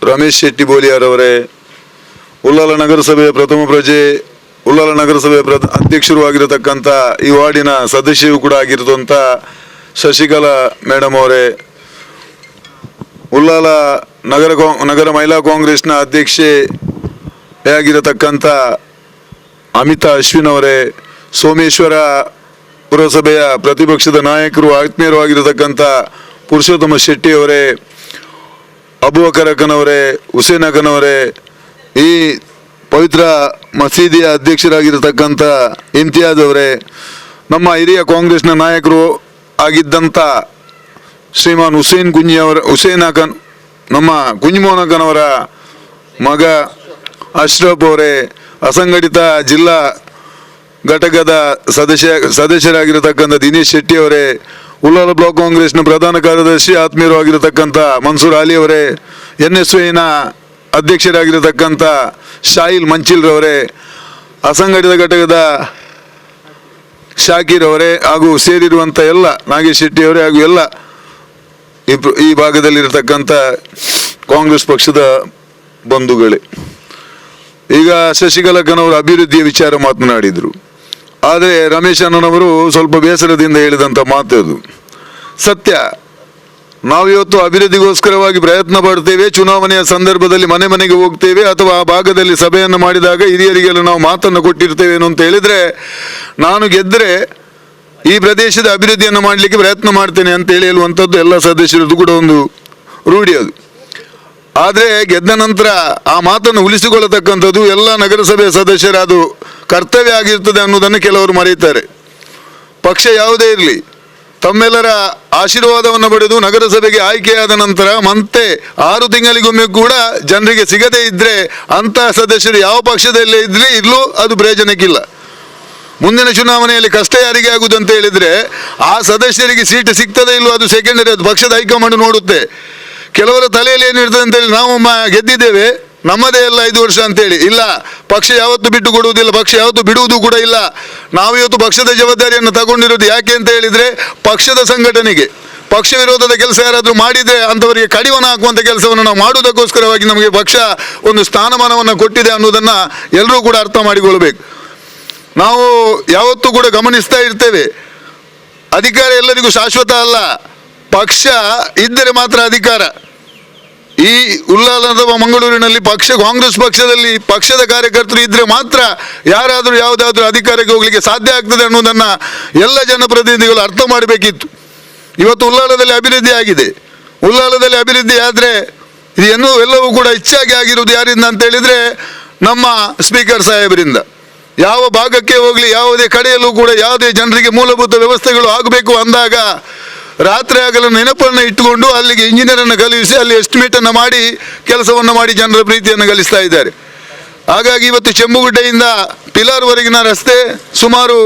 ರಮೇಶ್ ಶೆಟ್ಟಿ ಬೋಲಿಯಾರವರೇ, ಉಳ್ಳಾಲ ನಗರಸಭೆಯ ಪ್ರಥಮ ಪ್ರಜೆ, ಉಳ್ಳಾಲ ನಗರಸಭೆಯ ಪ್ರ ಅಧ್ಯಕ್ಷರು ಆಗಿರತಕ್ಕಂಥ ಈ ವಾರ್ಡಿನ ಸದಸ್ಯರು ಕೂಡ ಆಗಿರುವಂಥ ಶಶಿಕಲಾ ಮೇಡಮ್ ಅವರೇ, ಉಳ್ಳಾಲ ನಗರ ನಗರ ಮಹಿಳಾ ಕಾಂಗ್ರೆಸ್ನ ಅಧ್ಯಕ್ಷೆ ಆಗಿರತಕ್ಕಂಥ ಅಮಿತಾ ಅಶ್ವಿನ್ ಅವರೇ, ಸೋಮೇಶ್ವರ ಪುರಸಭೆಯ ಪ್ರತಿಪಕ್ಷದ ನಾಯಕರು ಆತ್ಮೀಯರು ಆಗಿರತಕ್ಕಂಥ ಪುರುಷೋತ್ತಮ ಶೆಟ್ಟಿ ಅವರೇ ಅಬುಬಕರ್ ಅಕ್ಕನವರೇ, ಹುಸೇನ್ ಅಕನವರೇ ಈ ಪವಿತ್ರ ಮಸೀದಿಯ ಅಧ್ಯಕ್ಷರಾಗಿರತಕ್ಕಂಥ ಇಮ್ತಿಯಾಜ್ ಅವರೇ, ನಮ್ಮ ಹಿರಿಯ ಕಾಂಗ್ರೆಸ್ನ ನಾಯಕರು ಆಗಿದ್ದಂಥ ಶ್ರೀಮಾನ್ ಹುಸೇನ್ ಕುಂಜಿ ಅವರ, ಹುಸೇನ್ ಅಕನ್ ನಮ್ಮ ಕುಂಜಮೋಹನಕನವರ ಮಗ ಅಶ್ರಫ್ ಅವರೇ, ಅಸಂಘಟಿತ ಜಿಲ್ಲಾ ಘಟಕದ ಸದಸ್ಯ, ಸದಸ್ಯರಾಗಿರತಕ್ಕಂಥ ದಿನೇಶ್ ಶೆಟ್ಟಿ ಅವರೇ ಉಲ್ಲಾಲ ಬ್ಲಾಕ್ ಕಾಂಗ್ರೆಸ್ನ ಪ್ರಧಾನ ಕಾರ್ಯದರ್ಶಿ ಆತ್ಮೀಯರು ಆಗಿರತಕ್ಕಂಥ ಮನ್ಸೂರ್ ಅಲಿ ಅವರೇ ಎನ್ ಎಸ್ ಐನ ಅಧ್ಯಕ್ಷರಾಗಿರತಕ್ಕಂಥ ಶಾಹಿಲ್ ಮಂಚಿಲ್ರವರೇ ಅಸಂಘಟಿತ ಘಟಕದ ಶಾಕೀರ್ ಅವರೇ ಹಾಗೂ ಸೇರಿರುವಂಥ ಎಲ್ಲ ನಾಗೇಶ್ ಶೆಟ್ಟಿ ಅವರೇ ಹಾಗೂ ಎಲ್ಲ ಈ ಭಾಗದಲ್ಲಿರತಕ್ಕಂಥ ಕಾಂಗ್ರೆಸ್ ಪಕ್ಷದ ಬಂಧುಗಳೇ. ಈಗ ಶಶಿಕಲಕ್ಕನವರು ಅಭಿವೃದ್ಧಿಯ ವಿಚಾರ ಮಾತನಾಡಿದರು. ಆದರೆ ರಮೇಶ್ ಅಣ್ಣನವರು ಸ್ವಲ್ಪ ಬೇಸರದಿಂದ ಹೇಳಿದಂಥ ಮಾತು ಅದು. ಸತ್ಯ ನಾವು ಇವತ್ತು ಅಭಿವೃದ್ಧಿಗೋಸ್ಕರವಾಗಿ ಪ್ರಯತ್ನ ಪಡ್ತೇವೆ, ಚುನಾವಣೆಯ ಸಂದರ್ಭದಲ್ಲಿ ಮನೆ ಮನೆಗೆ ಹೋಗ್ತೇವೆ, ಅಥವಾ ಆ ಭಾಗದಲ್ಲಿ ಸಭೆಯನ್ನು ಮಾಡಿದಾಗ ಹಿರಿಯರಿಗೆಲ್ಲ ನಾವು ಮಾತನ್ನು ಕೊಟ್ಟಿರ್ತೇವೆ ಅಂತ ಹೇಳಿದರೆ, ನಾನು ಗೆದ್ದರೆ ಈ ಪ್ರದೇಶದ ಅಭಿವೃದ್ಧಿಯನ್ನು ಮಾಡಲಿಕ್ಕೆ ಪ್ರಯತ್ನ ಮಾಡ್ತೇನೆ ಅಂತ ಹೇಳಿ ಹೇಳುವಂಥದ್ದು ಎಲ್ಲ ಸದಸ್ಯರದ್ದು ಕೂಡ ಒಂದು ರೂಢಿ ಅದು. ಆದರೆ ಗೆದ್ದ ನಂತರ ಆ ಮಾತನ್ನು ಉಳಿಸಿಕೊಳ್ಳತಕ್ಕಂಥದ್ದು ಎಲ್ಲ ನಗರಸಭೆ ಸದಸ್ಯರ ಅದು ಕರ್ತವ್ಯ ಆಗಿರ್ತದೆ ಅನ್ನೋದನ್ನು ಕೆಲವರು ಮರೆಯುತ್ತಾರೆ. ಪಕ್ಷ ಯಾವುದೇ ಇರಲಿ, ತಮ್ಮೆಲ್ಲರ ಆಶೀರ್ವಾದವನ್ನು ಪಡೆದು ನಗರಸಭೆಗೆ ಆಯ್ಕೆಯಾದ ನಂತರ ಮತ್ತೆ ಆರು ತಿಂಗಳಿಗೊಮ್ಮೆ ಕೂಡ ಜನರಿಗೆ ಸಿಗದೇ ಇದ್ದರೆ ಅಂತಹ ಸದಸ್ಯರು ಯಾವ ಪಕ್ಷದಲ್ಲೇ ಇದ್ರೆ ಇಲ್ಲೂ ಅದು ಪ್ರಯೋಜನಕ್ಕಿಲ್ಲ. ಮುಂದಿನ ಚುನಾವಣೆಯಲ್ಲಿ ಕಷ್ಟ ಯಾರಿಗೆ ಆಗುವುದು ಅಂತ ಹೇಳಿದ್ರೆ ಆ ಸದಸ್ಯರಿಗೆ ಸೀಟ್ ಸಿಗ್ತದೆ ಇಲ್ಲೋ ಅದು ಸೆಕೆಂಡರಿ ಅದು ಪಕ್ಷದ ಹೈಕಮಾಂಡ್ ನೋಡುತ್ತೆ. ಕೆಲವರ ತಲೆಯಲ್ಲಿ ಏನಿರ್ತದೆ ಅಂತೇಳಿ ನಾವು ಗೆದ್ದಿದ್ದೇವೆ. ನಮ್ಮದೇ ಎಲ್ಲ ಐದು ವರ್ಷ ಅಂತೇಳಿ. ಇಲ್ಲ, ಪಕ್ಷ ಯಾವತ್ತು ಬಿಟ್ಟು ಕೊಡುವುದಿಲ್ಲ, ಪಕ್ಷ ಯಾವತ್ತು ಬಿಡುವುದು ಕೂಡ ಇಲ್ಲ. ನಾವು ಇವತ್ತು ಪಕ್ಷದ ಜವಾಬ್ದಾರಿಯನ್ನು ತಗೊಂಡಿರೋದು ಯಾಕೆ ಅಂತ ಹೇಳಿದ್ರೆ ಪಕ್ಷದ ಸಂಘಟನೆಗೆ. ಪಕ್ಷ ವಿರೋಧದ ಕೆಲಸ ಯಾರಾದರೂ ಮಾಡಿದರೆ ಅಂಥವರಿಗೆ ಕಡಿವನ ಹಾಕುವಂಥ ಕೆಲಸವನ್ನು ನಾವು ಮಾಡುವುದಕ್ಕೋಸ್ಕರವಾಗಿ ನಮಗೆ ಪಕ್ಷ ಒಂದು ಸ್ಥಾನಮಾನವನ್ನು ಕೊಟ್ಟಿದೆ ಅನ್ನೋದನ್ನು ಎಲ್ಲರೂ ಕೂಡ ಅರ್ಥ ಮಾಡಿಕೊಳ್ಬೇಕು ನಾವು ಯಾವತ್ತೂ ಕೂಡ ಗಮನಿಸ್ತಾ ಇರ್ತೇವೆ. ಅಧಿಕಾರ ಎಲ್ಲರಿಗೂ ಶಾಶ್ವತ ಅಲ್ಲ. ಪಕ್ಷ ಇದ್ದರೆ ಮಾತ್ರ ಅಧಿಕಾರ. ಈ ಉಲ್ಲಾಲ ಅಥವಾ ಮಂಗಳೂರಿನಲ್ಲಿ ಪಕ್ಷ, ಕಾಂಗ್ರೆಸ್ ಪಕ್ಷದಲ್ಲಿ ಪಕ್ಷದ ಕಾರ್ಯಕರ್ತರು ಇದ್ರೆ ಮಾತ್ರ ಯಾರಾದರೂ ಯಾವುದಾದ್ರೂ ಅಧಿಕಾರಕ್ಕೆ ಹೋಗ್ಲಿಕ್ಕೆ ಸಾಧ್ಯ ಆಗ್ತದೆ ಅನ್ನೋದನ್ನ ಎಲ್ಲ ಜನಪ್ರತಿನಿಧಿಗಳು ಅರ್ಥ ಮಾಡಬೇಕಿತ್ತು. ಇವತ್ತು ಉಲ್ಲಾಲದಲ್ಲಿ ಅಭಿವೃದ್ಧಿ ಆಗಿದೆ. ಉಲ್ಲಾಲದಲ್ಲಿ ಅಭಿವೃದ್ಧಿ ಆದರೆ ಇದು ಎಲ್ಲವೂ ಕೂಡ ಹೆಚ್ಚಾಗಿ ಆಗಿರುವುದು ಯಾರಿಂದ ಅಂತ ಹೇಳಿದ್ರೆ ನಮ್ಮ ಸ್ಪೀಕರ್ ಸಾಹೇಬರಿಂದ. ಯಾವ ಭಾಗಕ್ಕೆ ಹೋಗಲಿ, ಯಾವುದೇ ಕಡೆಯಲ್ಲೂ ಕೂಡ ಯಾವುದೇ ಜನರಿಗೆ ಮೂಲಭೂತ ವ್ಯವಸ್ಥೆಗಳು ಆಗಬೇಕು ಅಂದಾಗ ರಾತ್ರಿ ಆಗಲು ನೆನಪನ್ನು ಇಟ್ಟುಕೊಂಡು ಅಲ್ಲಿಗೆ ಇಂಜಿನಿಯರನ್ನು ಕಲಿಸಿ ಅಲ್ಲಿ ಎಸ್ಟಿಮೇಟನ್ನು ಮಾಡಿ ಕೆಲಸವನ್ನು ಮಾಡಿ ಜನರ ಪ್ರೀತಿಯನ್ನು ಗಳಿಸ್ತಾ ಇದ್ದಾರೆ. ಹಾಗಾಗಿ ಇವತ್ತು ಚೆಂಬುಗುಡ್ಡೆಯಿಂದ ಪಿಲಾರ್ವರೆಗಿನ ರಸ್ತೆ ಸುಮಾರು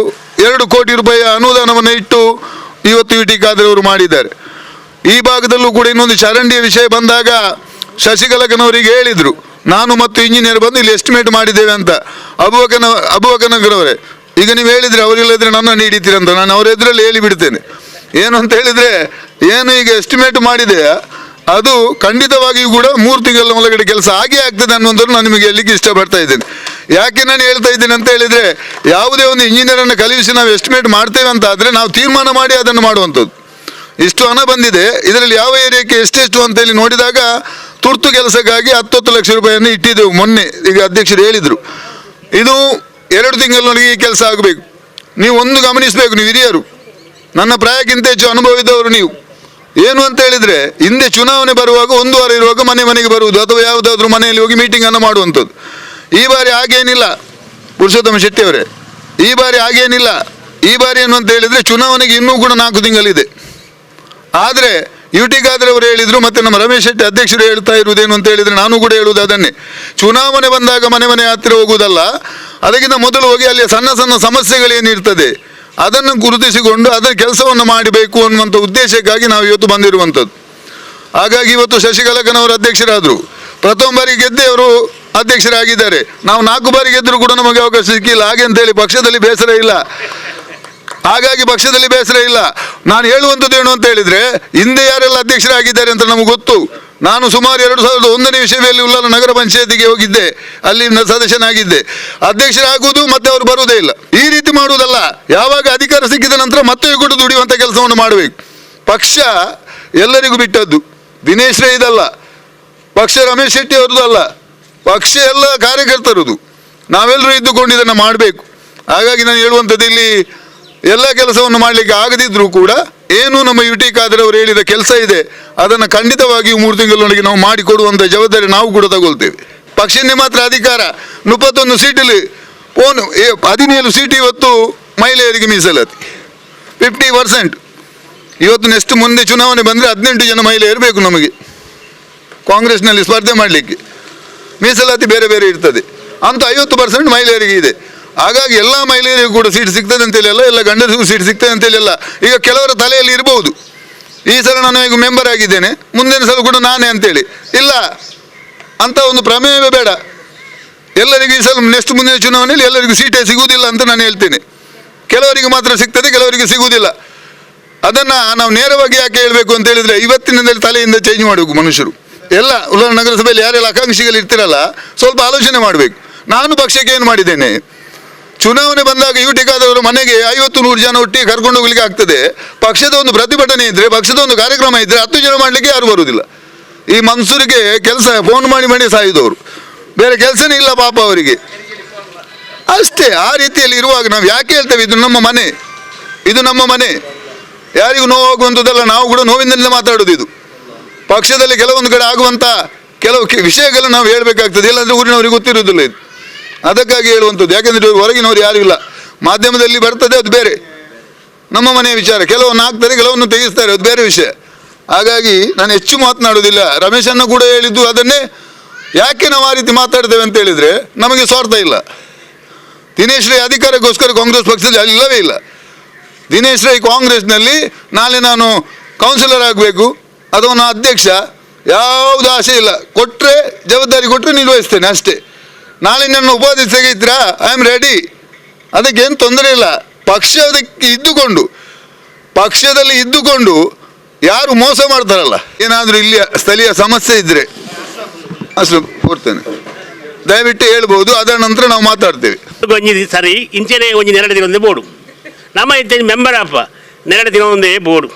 ಎರಡು ಕೋಟಿ ರೂಪಾಯಿಯ ಅನುದಾನವನ್ನು ಇಟ್ಟು ಇವತ್ತು ಇಟಿ ಖಾದ್ರವರು ಮಾಡಿದ್ದಾರೆ. ಈ ಭಾಗದಲ್ಲೂ ಕೂಡ ಇನ್ನೊಂದು ಚರಂಡಿಯ ವಿಷಯ ಬಂದಾಗ ಶಶಿಕಲಕನವರಿಗೆ ಹೇಳಿದರು, ನಾನು ಮತ್ತು ಇಂಜಿನಿಯರ್ ಬಂದು ಇಲ್ಲಿ ಎಸ್ಟಿಮೇಟ್ ಮಾಡಿದ್ದೇವೆ ಅಂತ. ಅಬುವಕನ ಅಬುವಕನಗರವರೇ, ಈಗ ನೀವು ಹೇಳಿದ್ರೆ ಅವರಿಲ್ಲದ್ರೆ ನನ್ನ ನೀಡಿದ್ದೀರಂತ ನಾನು ಅವರ ಎದುರಲ್ಲಿ ಹೇಳಿ ಬಿಡ್ತೇನೆ ಏನು ಅಂತ ಹೇಳಿದ್ರೆ, ಏನು ಈಗ ಎಸ್ಟಿಮೇಟ್ ಮಾಡಿದೆ, ಅದು ಖಂಡಿತವಾಗಿಯೂ ಕೂಡ ಮೂರು ತಿಂಗಳ ಒಳಗಡೆ ಕೆಲಸ ಆಗೇ ಆಗ್ತದೆ ಅನ್ನೋದನ್ನು ನಾನು ನಿಮಗೆ ಹೇಳಲಿಕ್ಕೆ ಇಷ್ಟಪಡ್ತಾ ಇದ್ದೇನೆ. ಯಾಕೆ ನಾನು ಹೇಳ್ತಾ ಇದ್ದೀನಿ ಅಂತ ಹೇಳಿದ್ರೆ, ಯಾವುದೇ ಒಂದು ಇಂಜಿನಿಯರನ್ನು ಕಲಿಸಿ ನಾವು ಎಸ್ಟಿಮೇಟ್ ಮಾಡ್ತೇವೆ ಅಂತ ಆದರೆ ನಾವು ತೀರ್ಮಾನ ಮಾಡಿ ಅದನ್ನು ಮಾಡುವಂಥದ್ದು. ಇಷ್ಟು ಹಣ ಬಂದಿದೆ, ಇದರಲ್ಲಿ ಯಾವ ಏರಿಯಾಕ್ಕೆ ಎಷ್ಟೆಷ್ಟು ಅಂತ ಹೇಳಿ ನೋಡಿದಾಗ ತುರ್ತು ಕೆಲಸಕ್ಕಾಗಿ ಹತ್ತತ್ತು ಲಕ್ಷ ರೂಪಾಯಿಯನ್ನು ಇಟ್ಟಿದ್ದೆವು ಮೊನ್ನೆ, ಈಗ ಅಧ್ಯಕ್ಷರು ಹೇಳಿದರು. ಇದು ಎರಡು ತಿಂಗಳೊಳಗೆ ಈ ಕೆಲಸ ಆಗಬೇಕು. ನೀವು ಒಂದು ಗಮನಿಸಬೇಕು, ನೀವು ಹಿರಿಯರು. ನನ್ನ ಪ್ರಾಯಕ್ಕಿಂತ ಹೆಚ್ಚು ಅನುಭವ ಇದ್ದವರು ನೀವು. ಏನು ಅಂತ ಹೇಳಿದ್ರೆ, ಹಿಂದೆ ಚುನಾವಣೆ ಬರುವಾಗ ಒಂದು ವಾರ ಇರುವಾಗ ಮನೆ ಮನೆಗೆ ಬರುವುದು ಅಥವಾ ಯಾವುದಾದ್ರೂ ಮನೆಯಲ್ಲಿ ಹೋಗಿ ಮೀಟಿಂಗ್ ಅನ್ನು ಮಾಡುವಂಥದ್ದು. ಈ ಬಾರಿ ಹಾಗೇನಿಲ್ಲ, ಪುರುಷೋತ್ತಮ ಶೆಟ್ಟಿ ಅವರೇ ಈ ಬಾರಿ ಹಾಗೇನಿಲ್ಲ. ಈ ಬಾರಿ ಏನು ಅಂತ ಹೇಳಿದ್ರೆ, ಚುನಾವಣೆಗೆ ಇನ್ನೂ ಕೂಡ ನಾಲ್ಕು ತಿಂಗಳಿದೆ. ಆದರೆ, ಯು ಟಿ ಅವರು ಹೇಳಿದ್ರು, ಮತ್ತೆ ನಮ್ಮ ರಮೇಶ್ ಶೆಟ್ಟಿ ಅಧ್ಯಕ್ಷರು ಹೇಳ್ತಾ ಇರುವುದೇನು ಅಂತ ಹೇಳಿದ್ರೆ ನಾನು ಕೂಡ ಹೇಳುವುದು ಅದನ್ನೇ. ಚುನಾವಣೆ ಬಂದಾಗ ಮನೆ ಮನೆ ಹತ್ತಿರ ಹೋಗುವುದಲ್ಲ, ಅದಕ್ಕಿಂತ ಮೊದಲು ಹೋಗಿ ಅಲ್ಲಿ ಸಣ್ಣ ಸಣ್ಣ ಸಮಸ್ಯೆಗಳೇನಿರ್ತದೆ ಅದನ್ನು ಗುರುತಿಸಿಕೊಂಡು ಅದರ ಕೆಲಸವನ್ನು ಮಾಡಬೇಕು ಅನ್ನುವಂಥ ಉದ್ದೇಶಕ್ಕಾಗಿ ನಾವು ಇವತ್ತು ಬಂದಿರುವಂಥದ್ದು. ಹಾಗಾಗಿ ಇವತ್ತು ಶಶಿಕಲಕನವರು ಅಧ್ಯಕ್ಷರಾದರು. ಪ್ರಥಮ ಬಾರಿ ಗೆದ್ದೆ ಅವರು ಅಧ್ಯಕ್ಷರಾಗಿದ್ದಾರೆ. ನಾವು ನಾಲ್ಕು ಬಾರಿ ಗೆದ್ದರೂ ಕೂಡ ನಮಗೆ ಅವಕಾಶ ಸಿಕ್ಕಿಲ್ಲ. ಹಾಗೆ ಅಂತೇಳಿ ಪಕ್ಷದಲ್ಲಿ ಬೇಸರ ಇಲ್ಲ. ಹಾಗಾಗಿ ಪಕ್ಷದಲ್ಲಿ ಬೇಸರ ಇಲ್ಲ. ನಾನು ಹೇಳುವಂಥದ್ದು ಏನು ಅಂತ ಹೇಳಿದ್ರೆ, ಹಿಂದೆ ಯಾರೆಲ್ಲ ಅಧ್ಯಕ್ಷರಾಗಿದ್ದಾರೆ ಅಂತ ನಮಗೆ ಗೊತ್ತು. ನಾನು ಸುಮಾರು ಎರಡು ಸಾವಿರದ ಒಂದನೇ ವಿಷಯದಲ್ಲಿ ಉಲ್ಲಾಲ ನಗರ ಪಂಚಾಯತಿಗೆ ಹೋಗಿದ್ದೆ. ಅಲ್ಲಿ ಸದಸ್ಯನಾಗಿದ್ದೆ. ಅಧ್ಯಕ್ಷರಾಗುವುದು ಮತ್ತೆ ಅವರು ಬರುವುದೇ ಇಲ್ಲ. ಈ ರೀತಿ ಮಾಡುವುದಲ್ಲ. ಯಾವಾಗ ಅಧಿಕಾರ ಸಿಕ್ಕಿದ ನಂತರ ಮತ್ತೆ ಕೂಡ ದುಡಿಯುವಂಥ ಕೆಲಸವನ್ನು ಮಾಡಬೇಕು. ಪಕ್ಷ ಎಲ್ಲರಿಗೂ ಬಿಟ್ಟದ್ದು. ದಿನೇಶ್ ರೈ ಇದಲ್ಲ. ಪಕ್ಷ ರಮೇಶ್ ಶೆಟ್ಟಿ ಅವ್ರದ್ದು ಅಲ್ಲ. ಪಕ್ಷ ಎಲ್ಲ ಕಾರ್ಯಕರ್ತರದು. ನಾವೆಲ್ಲರೂ ಇದ್ದುಕೊಂಡು ಇದನ್ನು ಮಾಡಬೇಕು. ಹಾಗಾಗಿ ನಾನು ಹೇಳುವಂಥದ್ದು ಇಲ್ಲಿ ಎಲ್ಲ ಕೆಲಸವನ್ನು ಮಾಡಲಿಕ್ಕೆ ಆಗದಿದ್ರೂ ಕೂಡ ಏನು ನಮ್ಮ ಯುಟಿ ಖಾದರ್ ಅವರು ಹೇಳಿದ ಕೆಲಸ ಇದೆ, ಅದನ್ನು ಖಂಡಿತವಾಗಿಯೂ ಮೂರು ತಿಂಗಳೊಳಗೆ ನಾವು ಮಾಡಿಕೊಡುವಂಥ ಜವಾಬ್ದಾರಿ ನಾವು ಕೂಡ ತಗೊಳ್ತೇವೆ. ಪಕ್ಷನೇ ಮಾತ್ರ ಅಧಿಕಾರ. ಮುಪ್ಪತ್ತೊಂದು ಸೀಟಲ್ಲಿ ಓನು ಹದಿನೇಳು ಸೀಟ್ ಇವತ್ತು ಮಹಿಳೆಯರಿಗೆ ಮೀಸಲಾತಿ. Fifty percent. ಇವತ್ತು ನೆಕ್ಸ್ಟ್ ಮುಂದೆ ಚುನಾವಣೆ ಬಂದರೆ ಹದಿನೆಂಟು ಜನ ಮಹಿಳೆಯರು ಬೇಕು ನಮಗೆ. ಕಾಂಗ್ರೆಸ್ನಲ್ಲಿ ಸ್ಪರ್ಧೆ ಮಾಡಲಿಕ್ಕೆ. ಮೀಸಲಾತಿ ಬೇರೆ ಬೇರೆ ಇರ್ತದೆ. ಅಂತ ಐವತ್ತು ಪರ್ಸೆಂಟ್ ಮಹಿಳೆಯರಿಗೆ ಇದೆ. ಹಾಗಾಗಿ ಎಲ್ಲ ಮಹಿಳೆಯರಿಗೂ ಕೂಡ ಸೀಟ್ ಸಿಗ್ತದೆ ಅಂತೇಳಿ ಅಲ್ಲ ಎಲ್ಲ ಗಂಡಸಿಗೂ ಸೀಟ್ ಸಿಗ್ತದೆ ಅಂತೇಳಿ ಅಲ್ಲ ಈಗ ಕೆಲವರ ತಲೆಯಲ್ಲಿ ಇರಬಹುದು ಈ ಸಲ ನಾನು ಈಗ ಮೆಂಬರ್ ಆಗಿದ್ದೇನೆ, ಮುಂದಿನ ಸಲ ಕೂಡ ನಾನೇ ಅಂತೇಳಿ. ಇಲ್ಲ, ಅಂತ ಒಂದು ಪ್ರಮೇಯವೇ ಬೇಡ. ಎಲ್ಲರಿಗೂ ಈ ಸಲ ನೆಕ್ಸ್ಟ್ ಮುಂದಿನ ಚುನಾವಣೆಯಲ್ಲಿ ಎಲ್ಲರಿಗೂ ಸೀಟೇ ಸಿಗುವುದಿಲ್ಲ ಅಂತ ನಾನು ಹೇಳ್ತೇನೆ. ಕೆಲವರಿಗೆ ಮಾತ್ರ ಸಿಗ್ತದೆ, ಕೆಲವರಿಗೆ ಸಿಗುವುದಿಲ್ಲ. ಅದನ್ನು ನಾವು ನೇರವಾಗಿ ಯಾಕೆ ಹೇಳಬೇಕು ಅಂತ ಹೇಳಿದರೆ, ಇವತ್ತಿನಿಂದಲೇ ತಲೆಯಿಂದ ಚೇಂಜ್ ಮಾಡಬೇಕು ಮನುಷ್ಯರು. ಎಲ್ಲ, ಉಲ್ಲ ನಗರಸಭೆಯಲ್ಲಿ ಯಾರೆಲ್ಲ ಆಕಾಂಕ್ಷಿಗಳು ಇರ್ತಿರಲ್ಲ, ಸ್ವಲ್ಪ ಆಲೋಚನೆ ಮಾಡಬೇಕು. ನಾನು ಪಕ್ಷಕ್ಕೆ ಏನು ಮಾಡಿದ್ದೇನೆ? ಚುನಾವಣೆ ಬಂದಾಗ ಯು ಟಿಕಾದವರು ಮನೆಗೆ ಐವತ್ತು ನೂರು ಜನ ಒಟ್ಟಿಗೆ ಕರ್ಕೊಂಡು ಹೋಗ್ಲಿಕ್ಕೆ ಆಗ್ತದೆ. ಪಕ್ಷದ ಒಂದು ಪ್ರತಿಭಟನೆ ಇದ್ರೆ, ಪಕ್ಷದ ಒಂದು ಕಾರ್ಯಕ್ರಮ ಇದ್ರೆ ಹತ್ತು ಜನ ಮಾಡಲಿಕ್ಕೆ ಯಾರು ಬರುವುದಿಲ್ಲ. ಈ ಮನ್ಸೂರಿಗೆ ಕೆಲಸ ಫೋನ್ ಮಾಡಿ ಮಾಡಿ ಸಾಯಿದವರು. ಬೇರೆ ಕೆಲಸನೇ ಇಲ್ಲ ಪಾಪ ಅವರಿಗೆ. ಅಷ್ಟೇ, ಆ ರೀತಿಯಲ್ಲಿ ಇರುವಾಗ ನಾವು ಯಾಕೆ ಹೇಳ್ತೇವೆ, ಇದು ನಮ್ಮ ಮನೆ. ಇದು ನಮ್ಮ ಮನೆ. ಯಾರಿಗೂ ನೋವಾಗುವಂಥದ್ದಲ್ಲ ನಾವು ಕೂಡ ನೋವಿನಿಂದ ಮಾತಾಡೋದು ಇದು. ಪಕ್ಷದಲ್ಲಿ ಕೆಲವೊಂದು ಕಡೆ ಆಗುವಂಥ ಕೆಲವು ವಿಷಯಗಳನ್ನು ನಾವು ಹೇಳಬೇಕಾಗ್ತದೆ. ಇಲ್ಲಾಂದ್ರೆ ಊರಿನವರಿಗೆ ಗೊತ್ತಿರುವುದಿಲ್ಲ ಇದು. ಅದಕ್ಕಾಗಿ ಹೇಳುವಂಥದ್ದು. ಯಾಕೆಂದರೆ ಹೊರಗಿನವರು ಯಾರು ಇಲ್ಲ. ಮಾಧ್ಯಮದಲ್ಲಿ ಬರ್ತದೆ, ಅದು ಬೇರೆ. ನಮ್ಮ ಮನೆಯ ವಿಚಾರ ಕೆಲವನ್ನು ಹಾಕ್ತಾರೆ ಕೆಲವನ್ನು ತೆಗೆಸ್ತಾರೆ, ಅದು ಬೇರೆ ವಿಷಯ. ಹಾಗಾಗಿ ನಾನು ಹೆಚ್ಚು ಮಾತನಾಡೋದಿಲ್ಲ ರಮೇಶನ್ನು ಕೂಡ ಹೇಳಿದ್ದು ಅದನ್ನೇ. ಯಾಕೆ ನಾವು ಆ ರೀತಿ ಮಾತಾಡ್ತೇವೆ ಅಂತ ಹೇಳಿದರೆ, ನಮಗೆ ಸ್ವಾರ್ಥ ಇಲ್ಲ. ದಿನೇಶ್ ರೈ ಅಧಿಕಾರಕ್ಕೋಸ್ಕರ ಕಾಂಗ್ರೆಸ್ ಪಕ್ಷದಲ್ಲಿ ಇಲ್ಲವೇ ಇಲ್ಲ. ದಿನೇಶ್ ರೈ ಕಾಂಗ್ರೆಸ್ನಲ್ಲಿ, ನಾಳೆ ನಾನು ಕೌನ್ಸಿಲರ್ ಆಗಬೇಕು, ಅಥವಾ ನಾನು ಅಧ್ಯಕ್ಷ, ಯಾವುದು ಆಸೆ ಇಲ್ಲ. ಕೊಟ್ಟರೆ ಜವಾಬ್ದಾರಿ ಕೊಟ್ಟರೆ ನಿರ್ವಹಿಸ್ತೇನೆ ಅಷ್ಟೇ. ನಾಳೆ ನನ್ನ ಉಪಾಧ್ಯಕ್ಷಗೆ ಐ ಆಮ್ ರೆಡಿ ಅದಕ್ಕೇನು ತೊಂದರೆ ಇಲ್ಲ. ಪಕ್ಷದಕ್ಕೆ ಇದ್ದುಕೊಂಡು, ಪಕ್ಷದಲ್ಲಿ ಇದ್ದುಕೊಂಡು ಯಾರು ಮೋಸ ಮಾಡ್ತಾರಲ್ಲ, ಏನಾದರೂ ಇಲ್ಲಿ ಸ್ಥಳೀಯ ಸಮಸ್ಯೆ ಇದ್ದರೆ ಅಷ್ಟು ಕೊಡ್ತೇನೆ ದಯವಿಟ್ಟು ಹೇಳ್ಬೋದು, ಅದರ ನಂತರ ನಾವು ಮಾತಾಡ್ತೇವೆ. ಒಂಜಿ ಸರಿ, ಇಂಚೆನೆ ಒಂಜಿ ನೆರಡು ದಿನ ಒಂದೇ ಬೋರ್ಡು. ನಮ್ಮ ಇಂಚೆ ಮೆಂಬರ್ ಆಫ್ ನೆರಡು ದಿನ ಒಂದೇ ಬೋರ್ಡು.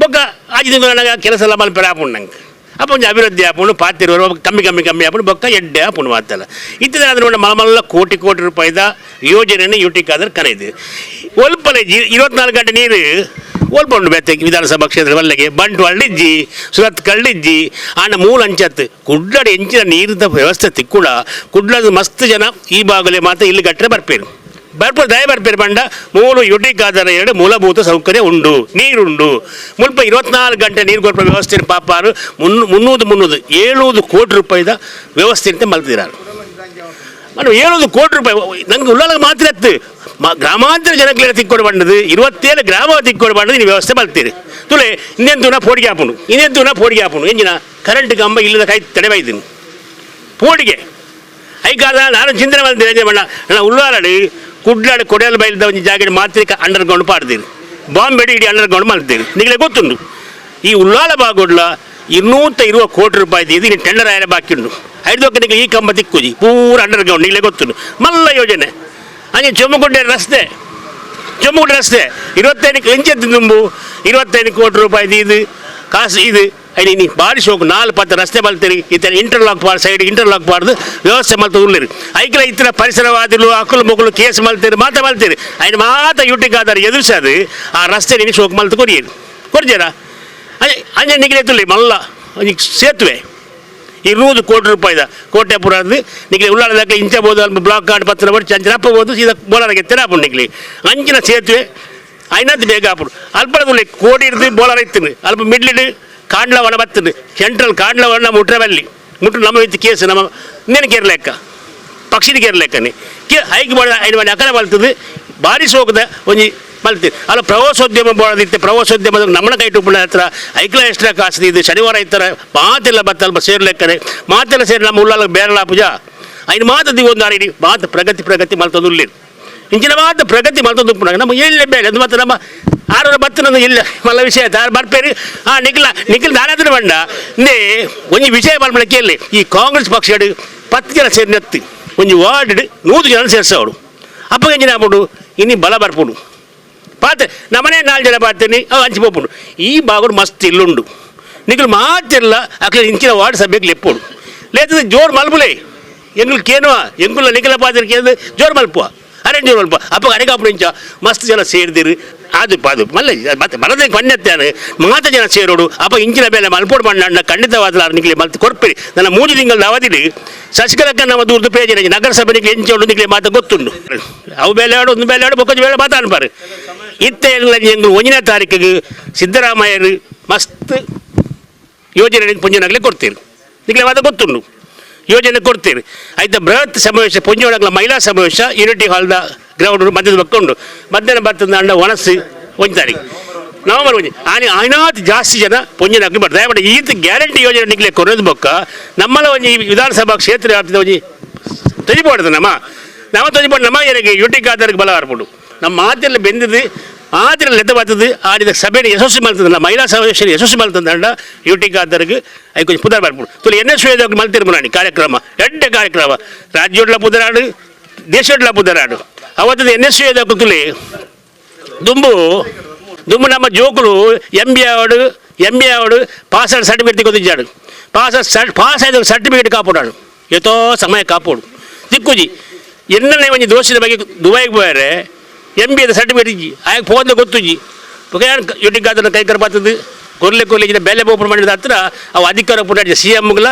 ಬೊಕ್ಕ ಆಜಿ ದಿನ ನನಗೆ ಕೆಲಸ ಎಲ್ಲ ಮಲ್ಪೆರ ಹಾಕೊಂಡು ನಂಗೆ. ಅಪ್ಪ ಒಂಜಿ ಅಭಿವೃದ್ಧಿ ಆಪುಂಡು ಪಾತಿರುವರು ಕಮ್ಮಿ ಕಮ್ಮಿ ಕಮ್ಮಿ ಆಪುಂಡು ಬೊಕ್ಕ ಎಡ್ಡೆ ಆಪುಂಡು ಮಾತಲ್ಲ ಇತ್ತಿನ ಅದ್ರ ಮಲ ಮಲ್ಲ ಕೋಟಿ ಕೋಟಿ ರೂಪಾಯಿದ ಯೋಜನೆಯನ್ನು ಯುಟಿಕಾದ್ರೆ ಕರೆಯಿದೆ ಒಲ್ಪಲೆ ಜಿ ಇರುವತ್ನಾಲ್ಕು ಗಂಟೆ ನೀರು ಒಲ್ಪ ಉಂಡು ಬೆತ್ತೆ ವಿಧಾನಸಭಾ ಕ್ಷೇತ್ರ ವಲ್ಲೆಗೆ ಬಂಟ್ವಾಳ ಇಜ್ಜಿ ಸುರತ್ ಕಳ್ಳಿಜ್ಜಿ ಆಂಡ ಮೂಲ ಅಂಚತ್ತು ಕುಡ್ಲಡ ಎಂಚಿನ ನೀರಿನ ವ್ಯವಸ್ಥೆ ತಿಕ್ಕುಡ ಕುಡ್ಲದ ಮಸ್ತ್ ಜನ ಈ ಬಾಗಲೆ ಮಾತ್ರ ಇಲ್ಲಿ ಗಟ್ಟರೆ ಬರ್ಪೇರು ಬರ್ಪುರ ದಯ ಬರ್ಪೇರು ಬಂಡ ಮೂರು ಯುಟಿಕಾದರ ಎರಡು ಮೂಲಭೂತ ಸೌಕರ್ಯ ಉಂಡು ನೀರುಂಡು ಮುಲ್ಪ ಇರುವತ್ನಾಲ್ಕು ಗಂಟೆ ನೀರು ಕೊಡುವ ವ್ಯವಸ್ಥೆ ಪಾಪಾರು ಮುನ್ನೂ ಮುನ್ನೂರು ಮುನ್ನೂರು ಏಳುವುದು ಕೋಟಿ ರೂಪಾಯಿದ ವ್ಯವಸ್ಥೆ ಅಂತ ಮಲ್ತಿದ್ದಾರೆ మనం ఏడు కోటి రూపాయలు ನಂಗೆ ಉಳ್ಳಾಗ ಮಾತ್ರ ಎತ್ತು ಮ ಗ್ರಾಮಾಂತರ ಜನಕ್ಲೆಲ್ಲ ತಿಕ್ಕೊಡು ಬಂಡದು ಇರುವತ್ತೇಳು ಗ್ರಾಮ ತಿಕ್ಕೊಡು ಬಂಡದು ನೀವು ವ್ಯವಸ್ಥೆ ಮಾಡ್ತೀರಿ ತುಲೆ ಇನ್ನೆಂತು ನಾ ಪೋಡಿಗೆ ಹಾಪುಂಡು ಇನ್ನೆಂತು ನಾ ಪೋಡಿಗೆ ಹಾಪುಂಡು ಎಂಜಿನ ಕರೆಂಟ್ ಕಂಬ ಇಲ್ಲದ ಕೈ ತಡೆ ಬೈದಿನಿ ಪೋಡಿಗೆ ಐಕಾದ ಮಾಡ್ತೀನಿ ಕುಡ್ಲಾಡಿ ಕೊಡೆಯಲು ಬೈಲಿದ್ದ ಒಂದು ಜಾಗ ಮಾತ್ರ ಅಂಡರ್ಗ್ರೌಂಡ್ ಪಾಡ್ತೀರಿ ಬಾಂಬೆಡಿ ಇಡೀ ಅಂಡರ್ಗ್ರೌಂಡ್ ಮಾಡ್ತೀರಿ ನಿಗಲೇ ಗೊತ್ತುಂಡು ಈ ಉಳ್ಳಾಲ ಬಾಗೋಡ್ಲ ಇನ್ನೂತ ಇರುವ ಕೋಟಿ ರೂಪಾಯಿ ಇದು ಇನ್ನು ಟೆಂಡರ್ ಆಯ್ರೆ ಬಾಕಿ ಉಂಡು ಐದು ಈ ಕಂಬ ತಿಕ್ಕುಜಿ ಪೂರ ಅಂಡರ್ಗ್ರೌಂಡ್ ನಿಗಲೇ ಗೊತ್ತುಂಡು ಮಲ್ಲ ಯೋಜನೆ. ಹಾಗೆ ಚೊಮ್ಮಗುಡ್ಡೆ ರಸ್ತೆ. ಚೊಮ್ಮಗುಡ್ಡೆ ರಸ್ತೆ. ಇರುವತ್ತೈದು ತುಂಬು ಇರುವತ್ತೈದು ಕೋಟಿ ರೂಪಾಯಿ ಇದು ಕಾಸು ಇದು. ಐದು ನೀ ಬಾಡಿ ಶೋಕು ನಾಲ್ಕು ಪತ್ತು ರಸ್ತೆ ಬಲ್ತೀರಿ ಇತರ ಇಂಟರ್ಲಾಕ್ ಪಾಡ್ ಸೈಡ್ ಇಂಟರ್ಲಾಕ್ ಪಾಡ್ದು ವ್ಯವಸ್ಥೆ ಮಲ್ತು ಉಳ್ಳಿರಿ ಐಕಲ ಇತರ ಪರಿಸರವಾದಿಗಳು ಅಕ್ಕಲು ಮಕ್ಕಳು ಕೇಸ್ ಮಲ್ತೀರಿ ಮಾತ ಮಲ್ತೀರಿ ಐದು ಮಾತ ಯುಟಿಗಾದಾರ ಎದುರಿಸದು ಆ ರಸ್ತೆ ನೀನು ಶೋಕು ಮಲ್ತು ಕೊರಿಯರು ಕೊಡ್ಜೇರಾ ಅಂಜೆ ಅಂಜೆ ನಿಗಲೆ ತುಳ್ಳಿ ಮಲ್ಲ ಒಂಜಿ ಸೇತುವೆ ಇರುವುದು ಕೋಟಿ ರೂಪಾಯಿದ ಕೋಟೆಪುರದ್ದು ನಿಗಲಿ ಉಳ್ಳಾಳದಾಗ ಇಂಚಬಹುದು ಅಲ್ಲಿ ಬ್ಲಾಕ್ ಕಾರ್ಡ್ ಪತ್ರ ಬಡಿ ಚಂಚನ ಅಪ್ಪಬಹುದು ಸೀದಾ ಬೋಲಾರಗೆ ತೆರಾಪುಂಡು ನಿಗಲಿ ಅಂಚಿನ ಸೇತುವೆ ಐನತ್ತು ಬೇಗ ಆಪುಡು ಅಲ್ಪದಲ್ಲಿ ಕೋಡಿ ಇರ್ದು ಬೋಲಾರ ಇತ್ತು ಅಲ್ಪ ಮಿಡ್ಲಿಡ್ ಕಾಂಡ್ಲ ಒಣ ಬತ್ತದು ಸೆಂಟ್ರಲ್ ಕಾಂಡ್ಲ ಒಣ ಮುಟ್ರೆ ಬಲ್ಲಿ ಮುಟ್ರು ನಮ್ಮ ಇತ್ತು ಕೇಸ್, ನಮ್ಮ ಇನ್ನೇನು ಕೇರ್ಲೆಕ್ಕ. ಪಕ್ಷಿದ ಕೇರ್ಲೆಕ್ಕನೆ ಕೇ, ಹೈಕ್ ಮಾಡ ಐದು ಮನೆ ಅಕಲ ಬಲ್ತದೆ. ಬಾರಿ ಸೋಕದ ಒಂಜಿ ಮಲ್ತಿ ಅಲ್ಲ, ಪ್ರವಾಸೋದ್ಯಮ ಬೋಳದಿತ್ತೆ. ಪ್ರವಾಸೋದ್ಯಮದ ನಮ್ಮನ ಕೈ ಟುಪ್ಪಳ ಹತ್ರ ಐಕ್ಲ ಎಕ್ಸ್ಟ್ರಾ ಕಾಸು ಇದು ಶನಿವಾರ ಇತ್ತರ ಮಾತೆಲ್ಲ ಬತ್ತ ಅಲ್ಪ ಸೇರ್ಲೆಕ್ಕನೆ. ಮಾತೆಲ್ಲ ಸೇರಿ ನಮ್ಮ ಉಳ್ಳಾಲ ಬೇರಲ ಪೂಜ. ಐದು ಮಾತದಿ ಒಂದು ಆರಿ ಮಾತು ಪ್ರಗತಿ ಪ್ರಗತಿ ಮಲ್ತದ್ದು ಉಳ್ಳಿ ಇಂಚಿನ ಮಾತು ಪ್ರಗತಿ ಮಲ್ತದು ನಮ್ಮ ಎಲ್ಲೇ ಬೇಡ ಅದು ಮತ್ತು ನಮ್ಮ ಆರೋಗ್ಯ ಬತ್ತನದು ಇಲ್ಲ. ಮಲ್ಲ ವಿಷಯ. ತಾರು ಬರ್ಪೇರಿ. ಆ, ನಿಖಿಲ, ನಿಖಿಲ್ ದಾರಾದ್ರೆ ಬಂಡ ಇಂದೇ ಒಂಜಿ ವಿಷಯ ಬರ್ಬಳ ಕೇಳಿ ಈ ಕಾಂಗ್ರೆಸ್ ಪಕ್ಷ ಪತ್ತು ಜನ ಸೇರಿ ನೆತ್ತಿ. ಒಂಜಿ ವಾರ್ಡ್ ನೂರು ಜನ ಸೇರಿಸೋಡು ಅಪ್ಪಗೆ ಎಂಜಿನ ಆಗ್ಬಿಡು. ಇನ್ನಿ ಬಲ ಬರ್ಪುಡು. ಪಾತೆ ನಮ್ಮನೆ ನಾಲ್ಕು ಜನ ಪಾತೀನಿ. ಅವು ಹಂಚಿ ಪೋಪುಂಡು ಈ ಬಾಗುಡು ಮಸ್ತ್ ಇಲ್ಲುಂಡು. ನಿಖಿಲ್ ಮಾತಿರಲ್ಲ ಅಕ್ಕ ಇಂಚಿನ ವಾರ್ಡ್ ಸಭೆಗೆ ಲೆಪ್ಪೋಡು. ಲೇತದ ಜೋರು ಮಲ್ಪುಲೇ. ಎಂಗುಲ್ ಕೇನುವ ಎಂಗುಲ್ಲ ನಿಖಿಲ ಪಾತ್ರ ಕೇಳಿದ್ರೆ ಜೋರು ಮಲ್ಪುವ. ಗ್ಯಾರಂಟಿ ಸ್ವಲ್ಪ ಅಪ್ಪ ಅರೆಗಾಪುರಿಂಚ ಮಸ್ತ್ ಜನ ಸೇರಿದಿರು. ಅದು ಅದು ಮಲ್ಲ ಮತ್ತೆ ಬರದೇ ಪನ್ನೆತ್ತಾನೆ ಮಾತ ಜನ ಸೇರೋಡು. ಅಪ್ಪ ಇಂಚಿನ ಮೇಲೆ ಮಲ್ಪೋಡು ಮಣ್ಣ ಖಂಡಿತವಾದ ನಿಕ್ಲೆ ಮತ್ತೆ ಕೊರ್ಪಿರಿ ನನ್ನ ಮೂರು ತಿಂಗಳ ಅವಧಿಲಿ ಶಶಿಕಲಕ್ಕ ನಮ್ಮ ದೂರದ ನಗರಸಭೆ ನಗರಸಭೆಗೆ ಎಂಚೋಡು ನಿಕ್ಲೆ ಮಾತು ಗೊತ್ತುಂಡು. ಅವು ಬೇಲೆ ಆಡು, ಒಂದು ಬೇಲೆ ಆಡು, ಬೊಕ್ಕಜ್ ಬೇಳೆ ಮಾತಾಡ್ಬಾರು ಇತ್ತೆ ಎಲ್ಲ ಎಂಗು ಒಂದನೇ ತಾರೀಕಿಗೆ ಸಿದ್ದರಾಮಯ್ಯರು ಮಸ್ತ್ ಯೋಜನೆ ಪುಂಜನಾಗಲೇ ಕೊಡ್ತೀರಿ. ನಿಕ್ಲೆ ಮಾತು ಗೊತ್ತುಂಡು. ಯೋಜನೆ ಕೊಡ್ತೀರಿ ಆಯ್ತು, ಬೃಹತ್ ಸಮಾವೇಶ ಪುಂಜೋಡಗಳ ಮಹಿಳಾ ಸಮಾವೇಶ, ಯೂನಿಟಿ ಹಾಲ್ದ ಗ್ರೌಂಡ್ ಮಧ್ಯದ ಬಕ್ಕೊಂಡು ಮಧ್ಯಾಹ್ನ ಬರ್ತದ ಅಣ್ಣ ಒಣಸಿ ಒಂದು ತಾರೀಕು. ನವಂಬರ್ ಒಂಜಿ. ಆನೆ ಆಯ್ನಾತ್ ಜಾಸ್ತಿ ಜನ ಪುಂಜನಾಗ್ಲಿ ಬರ್ತಾರೆ ಬಟ್ ಈತ ಗ್ಯಾರಂಟಿ ಯೋಜನೆ ನಿಕ್ಲೆ ಕೊರೋದು ಬೊಕ್ಕ. ನಮ್ಮಲ ಒಂಜಿ ವಿಧಾನಸಭಾ ಕ್ಷೇತ್ರ ವ್ಯಾಪ್ತಿದ ಒಂಜಿ ತೆಜಿಪೋಡ್ದು ನಮ್ಮ. ನಾವು ತೆಜಿಪೋಡು ನಮ್ಮ ಏನಿಗೆ ಯುಟಿಗೆ ಆಧಾರಕ್ಕೆ ಬಲ ಹರ್ಬಿಡು ನಮ್ಮ ಮಾತೆಲ್ಲ ಬೆಂದಿದ್ದು ಆದ್ರೆ ಲೆದ ಬರ್ತದೆ ಆಡಿದ ಸಭೆನ ಯಶಸ್ವಿ ಮಾಡ್ತದಲ್ಲ, ಮಹಿಳಾ ಸಮಾವೇಶ ಯಶಸ್ವಿ ಮಾಡ್ತದಂಡ ಯೂಟಿ ಆಧಾರಕ್ಕೆ ಐ ಕೊಂಚ ಪುದರ್ ಬರ್ಬಿಡು ತುಲಿ ಎನ್ ಎಸ್ ವೇದಕ್ಕೆ ಮಲ್ತಿರ್ ಮುರಾಣಿ ಕಾರ್ಯಕ್ರಮ ಎಡ್ಡ ಕಾರ್ಯಕ್ರಮ. ರಾಜ್ಯೋಡ್ಲ ಪುದರಾಡು ದೇಶೋಡ್ಲ ಪುದರಾಡು. ಅವತ್ತದ ಎನ್ ಎಸ್ ವೇದಕ್ಕೆ ತುಲಿ ದುಂಬು ದುಂಬು ನಮ್ಮ ಜೋಕುಲು ಎಂ ಬಿ ಆವಡು ಎಂ ಬಿ ಆವಡು ಪಾಸ್ ಸರ್ಟಿಫಿಕೇಟ್ ತೆಗೆದಿದ್ದಾడు ಪಾಸ್ ಆದ ಪಾಸ್ ಆದ ಸರ್ಟಿಫಿಕೇಟ್ ಕಾಪಾಡಾడు ಯತೋ ಸಮಯ ಕಾಪೋಡು. ದಿಕ್ಕುಜಿ ಎನ್ನನೇ ಒಂಜಿ ದೋಷದ ಬಗ್ಗೆ ದುಬೈಗೆ ಹೋಯಾರೆ ಬಿ ಸರ್ಟಿಫಿಕೇಟ್ ಇಜ್ಜಿ. ಆಗ ಫೋನ್ ಗೊತ್ತುಜಿ ಯುಟಿ ಅದನ್ನು ಕೈಕರ ಬರ್ತದೆ ಕೊರ್ಲೆ ಕೊರ್ಲೆ ಬೆಲೆ ಓಪನ್ ಮಾಡಿದ ಹತ್ರ ಅವು ಅಧಿಕಾರ ಪುಟಾಡಿ ಸಿ ಎಮ್ಗಳ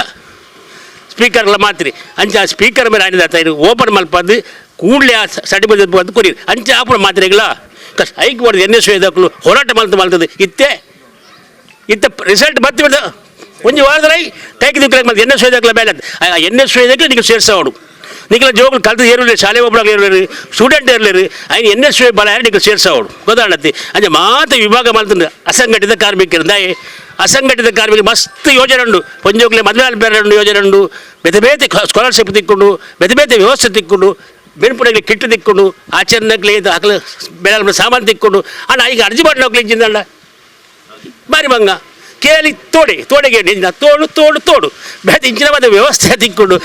ಸ್ಪೀಕರ್ಗಳ ಮಾತ್ರಿ. ಅಂಚ ಆ ಸ್ಪೀಕರ್ ಮೇಲೆ ಆಡಿದ ಹತ್ರ ಓಪನ್ ಮಲ್ಪದ್ದು ಕೂಡಲೇ ಆ ಸರ್ಟಿಫಿಕೇಟ್ ಬಂದು ಕೊರಿ ಅಂಚ ಆಪಣ ಮಾತ್ರೆಗಳ. ಕಷ್ಟ ಐಕ್ ಮಾಡಿದ ಎನ್ ಎಸ್ ಇದಕ್ಕೂ ಹೋರಾಟ ಮಲ್ತು ಮಲ್ತದೆ. ಇತ್ತೆ. ಇತ್ತೆ ರಿಸಲ್ಟ್ ಬರ್ತಿ ಬಿಡ್ದ. ಒಂಜಿ ವಾರದ್ರೈ ಕೈಗೆ ಮತ್ತೆ ಎನ್ ಎಸ್ ಇದಕ್ಕಲ ಬೇಲೆ ಎನ್ ಎಸ್ ಇದಕ್ಕೆ ನಿಮಗೆ ಸೇರ್ಸೋಡು. ನಿಖಲ ಜೋಗಳು ಕಲ್ತು ಏರಿಲ್ಲ ಶಾಲೆ ಒಬ್ಬಳಾಗ ಇರಲಿ ಸ್ಟೂಡೆಂಟ್ ಇರಲಿ ಎಸ್ ಬಲ ನೀವು ಸೇರ್ಸೋಡು ಗೊತ್ತಾಡತ್ತಿ ಅಂಜ ಮಾತ ವಿಭಾಗ ಮಾಡ್ತಂದ್ರೆ, ಅಸಂಘಟಿತ ಕಾರ್ಮಿಕರು. ದಾಯಿ ಅಸಂಘಟಿತ ಕಾರ್ಮಿಕರು ಮಸ್ತ್ ಯೋಜನೆ ಉಂಡು ಪಂಜೋಗ್ಲೆ ಮದುವೆ ಬೇರೆ ಯೋಜನೆ ಉಂಡು ಬೇತೆ ಬೇತೆ ಸ್ಕಾಲರ್ಶಿಪ್ ತಿಕ್ಕೊಂಡು, ಬೇತೆ ಬೇತೆ ವ್ಯವಸ್ಥೆ ತಿಕ್ಕೊಂಡು ಬೆನ್ಪುಡಗ್ಲಿ ಕಿಟ್ಟು ತಿಕ್ಕೊಂಡು, ಆಚರಣೆಗ್ಲಿ ಇದು ಹಾಕಲು ಬೆಳೆ ಸಾಮಾನು ತಿಕ್ಕೊಂಡು. ಅಣ್ಣ, ಈಗ ಅರ್ಜಿ ಮಾಡಿ ಹೋಗ್ಲಿ ಇಂಜಿಂದಣ್ಣ ಬಾರಿ ಭಂಗ ಕೇಳಿ, ತೋಡಿ, ತೋಡಿಗೆ ತೋಡು ತೋಡು ತೋಡು. ಬೇತೆ ಇಂಚಿನ ಮತ್ತೆ ವ್ಯವಸ್ಥೆ ತಿಕ್ಕೊಂಡು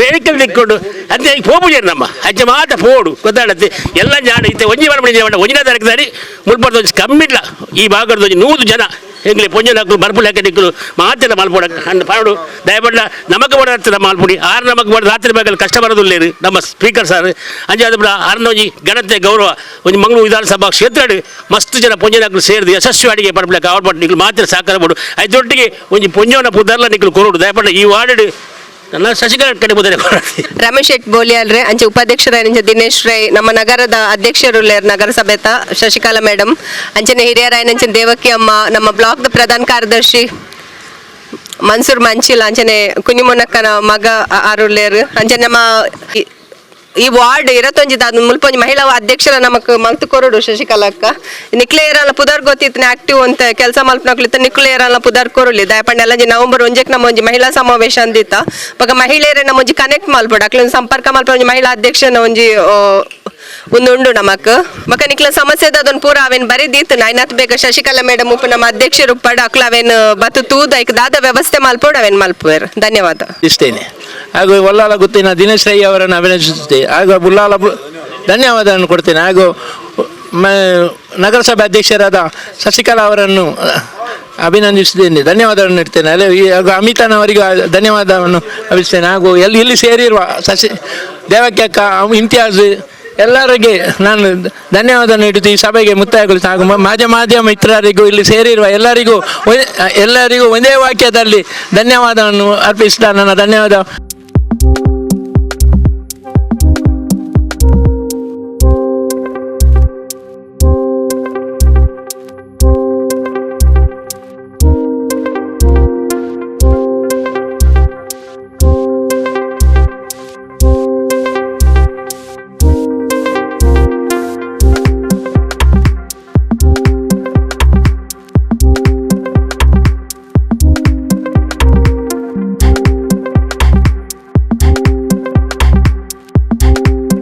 ವೆಹಿಕಲ್ ತಿಕ್ಕೊಂಡು ಅದೇ ಹೋಗ್ಬಿಡಿ ನಮ್ಮ. ಅಜ್ಜ ಮಾತ ಪೋಡು ಗೊತ್ತಾಡತ್ತೆ ಎಲ್ಲ ಜಾಡ ಇತ್ತೆ. ಒಂಜಿ ಮಾಡ್ಬಿಡಿ ಒಂಜಿನ ತರಕ ದಾರಿ ಮುಲ್ಪಡ್ದು ಕಮ್ಮಿಡ್ಲ. ಈ ಭಾಗದ ಒಂಜಿ ನೂರು ಜನ. ಹೆಂಗ್ಲಿ ಪೊಂಜನಾಕ್ಲು ಬರ್ಪುಲ್ ಹಾಕಿ ನಿಕ್ಕಲು ಮಾತೆಲ್ಲ ಮಾಲ್ಪೋಡ ಹಣ್ಣು ಪಾಡು. ದಯಪಡ್ಡ ನಮಕ್ ಬಡ ಹತ್ತಿರ ಮಾಲ್ಪುಡಿ. ಆರು ನಮಕ್ ಬಡ ರಾತ್ರಿ ಬೇಕಲ್ಲಿ ಕಷ್ಟ ಬರೋದಿಲ್ಲ ನಮ್ಮ ಸ್ಪೀಕರ್ ಸರ್ ಅಂಜೆ ಅದು ಬಿಡ ಆರ್ನೋಜಿ ಗಣತೆ ಗೌರವ. ಒಂದು ಮಂಗಳೂರು ವಿಧಾನಸಭಾ ಕ್ಷೇತ್ರ ಮಸ್ತ್ ಜನ ಪೊಂಜನಾಕ್ಲು ಸೇರಿದು ಯಶಸ್ವಿ ಅಡಿಗೆ ಪಡ್ಬಿಡಕ್ಕೆ ಆವಡ್ಬಟ್ಟು ನಿಕ್ಲು ಮಾತ್ರ ಸಾಕಾರ ಬಿಡು ಅದೊಟ್ಟಿಗೆ ಒಂದು ಪೊಂಜವನ ಪುದರ್ಲ ನಿಕ್ಲು ಕೊರೋಡು ದಯಪಡ್ಡ ಈ ವಾರ್ಡ್ ರಮೇಶ್ ಶೆಟ್ ಬೋಲಿಯಾಲ್ರೆ ಅಂಚೆ ಉಪಾಧ್ಯಕ್ಷರ ದಿನೇಶ್ ರೈ, ನಮ್ಮ ನಗರದ ಅಧ್ಯಕ್ಷರು ಲೇರ್ ನಗರಸಭೆತ ಶಶಿಕಲಾ ಮೇಡಮ್ ಅಂಚನೆ ಹಿರಿಯರಾಯ್ ಅಂಚೆ ದೇವಕಿ ಅಮ್ಮ, ನಮ್ಮ ಬ್ಲಾಕ್ದ ಪ್ರಧಾನ ಕಾರ್ಯದರ್ಶಿ ಮನ್ಸೂರ್ ಮಂಚಿಲ್, ಅಂಚನೆ ಕುನಿಮೊನ್ನಕ್ಕನ ಮಗ ಆರುಲೇರ್ ಅಂಚನೆ ನಮ್ಮ ಈ- ವಾರ್ಡ್ ಇರತ್ತೊಂಜಿದ ಮುಲ್ಪೊಂಜಿ ಮಹಿಳಾ ಅಧ್ಯಕ್ಷರ ನಮಕ್ ಮಂತ್ ಕೊರಡು ಶಶಿಕಲಕ್ಕ. ನಿಕ್ಲೆ ಇರಲ್ಲ ಪುದರ್ ಗೊತ್ತಿತ್ತು ಆಕ್ಟಿವ್ ಅಂತ ಕೆಲಸ ಮಲ್ಪನಕ್ಲಿತ್ತ ನಿಕ್ಲೆ ಇರಲ್ಲ ಪುದರ್ ಕೊರಲಿ ದಯಪಂಡ ಎಲ್ಲ ನವಂಬರ್ ಒಂಜೆಕ್ ನಮ್ಮ ಒಂಜಿ ಮಹಿಳಾ ಸಮಾವೇಶ ಅಂದಿತ್ತ. ಬಗ ಮಹಿಳೆಯರೇ ನಮ್ಮ ಒಂಜಿ ಕನೆಕ್ಟ್ ಮಲ್ಪಡ. ಅಕ್ಲೊಂದು ಸಂಪರ್ಕ ಮಲ್ಪ ಒಂಜಿ ಮಹಿಳಾ ಅಧ್ಯಕ್ಷನ ಒಂಜಿ ಉಂಡು ನಮಕ್. ಮಕ್ಕ ನಿಕ್ಲ ಸಮಸ್ಯೆ ಅದೊಂದು ಪೂರ ಅವೇನ್ ಬರೀದಿತ್ತು. ನೈನಾತ್ ಬೇಗ ಶಶಿಕಲಾ ಮೇಡಮ್ ಉಪ್ಪು ನಮ್ಮ ಅಧ್ಯಕ್ಷರು ಪಡ ಅಕ್ಲ ಅವೇನ್ ಬತ್ತು ತೂದ ಐಕ್ ದಾದ ವ್ಯವಸ್ಥೆ ಮಲ್ಪೋಡು, ಅವೇನ್ ಮಲ್ಪುವೇರ್ ಧನ್ಯವಾದ. ಇಷ್ಟೇನೆ. ಹಾಗೂ ಒಲ್ಲಾಲ ಗುತ್ತಿನ ದಿನೇಶ್ ರೈ ಅವರನ್ನು ಅಭಿನಂದಿಸುತ್ತೇನೆ ಹಾಗೂ ಬುಲ್ಲಾಲ ಧನ್ಯವಾದವನ್ನು ಕೊಡ್ತೇನೆ. ಹಾಗೂ ನಗರಸಭೆ ಅಧ್ಯಕ್ಷರಾದ ಶಶಿಕಲಾ ಅವರನ್ನು ಅಭಿನಂದಿಸುತ್ತೇನೆ. ಧನ್ಯವಾದವನ್ನು ಇಡ್ತೇನೆ ಅಲ್ಲೇ ಹಾಗೂ ಅಮಿತಾನ್ ಅವರಿಗೂ ಧನ್ಯವಾದವನ್ನು ಅಭಿಸ್ತೇನೆ ಹಾಗೂ ಎಲ್ಲಿ, ಇಲ್ಲಿ ಸೇರಿರುವ ಶಶಿ, ದೇವಕ್ಕೆ ಅಕ್ಕ ಇಮ್ತಿಯಾಜ್ ಎಲ್ಲರಿಗೆ ನಾನು ಧನ್ಯವಾದ ನೀಡುತ್ತಿ ಈ ಸಭೆಗೆ ಮುಕ್ತಾಯಗೊಳಿಸಿ ಹಾಗೂ ಮ- ಮಾಧ್ಯ ಮಾಧ್ಯಮ ಮಿತ್ರರಿಗೂ ಇಲ್ಲಿ ಸೇರಿರುವ ಎಲ್ಲರಿಗೂ ಎಲ್ಲರಿಗೂ ಒಂದೇ ವಾಕ್ಯದಲ್ಲಿ ಧನ್ಯವಾದವನ್ನು ಅರ್ಪಿಸಿದ ನನ್ನ ಧನ್ಯವಾದ.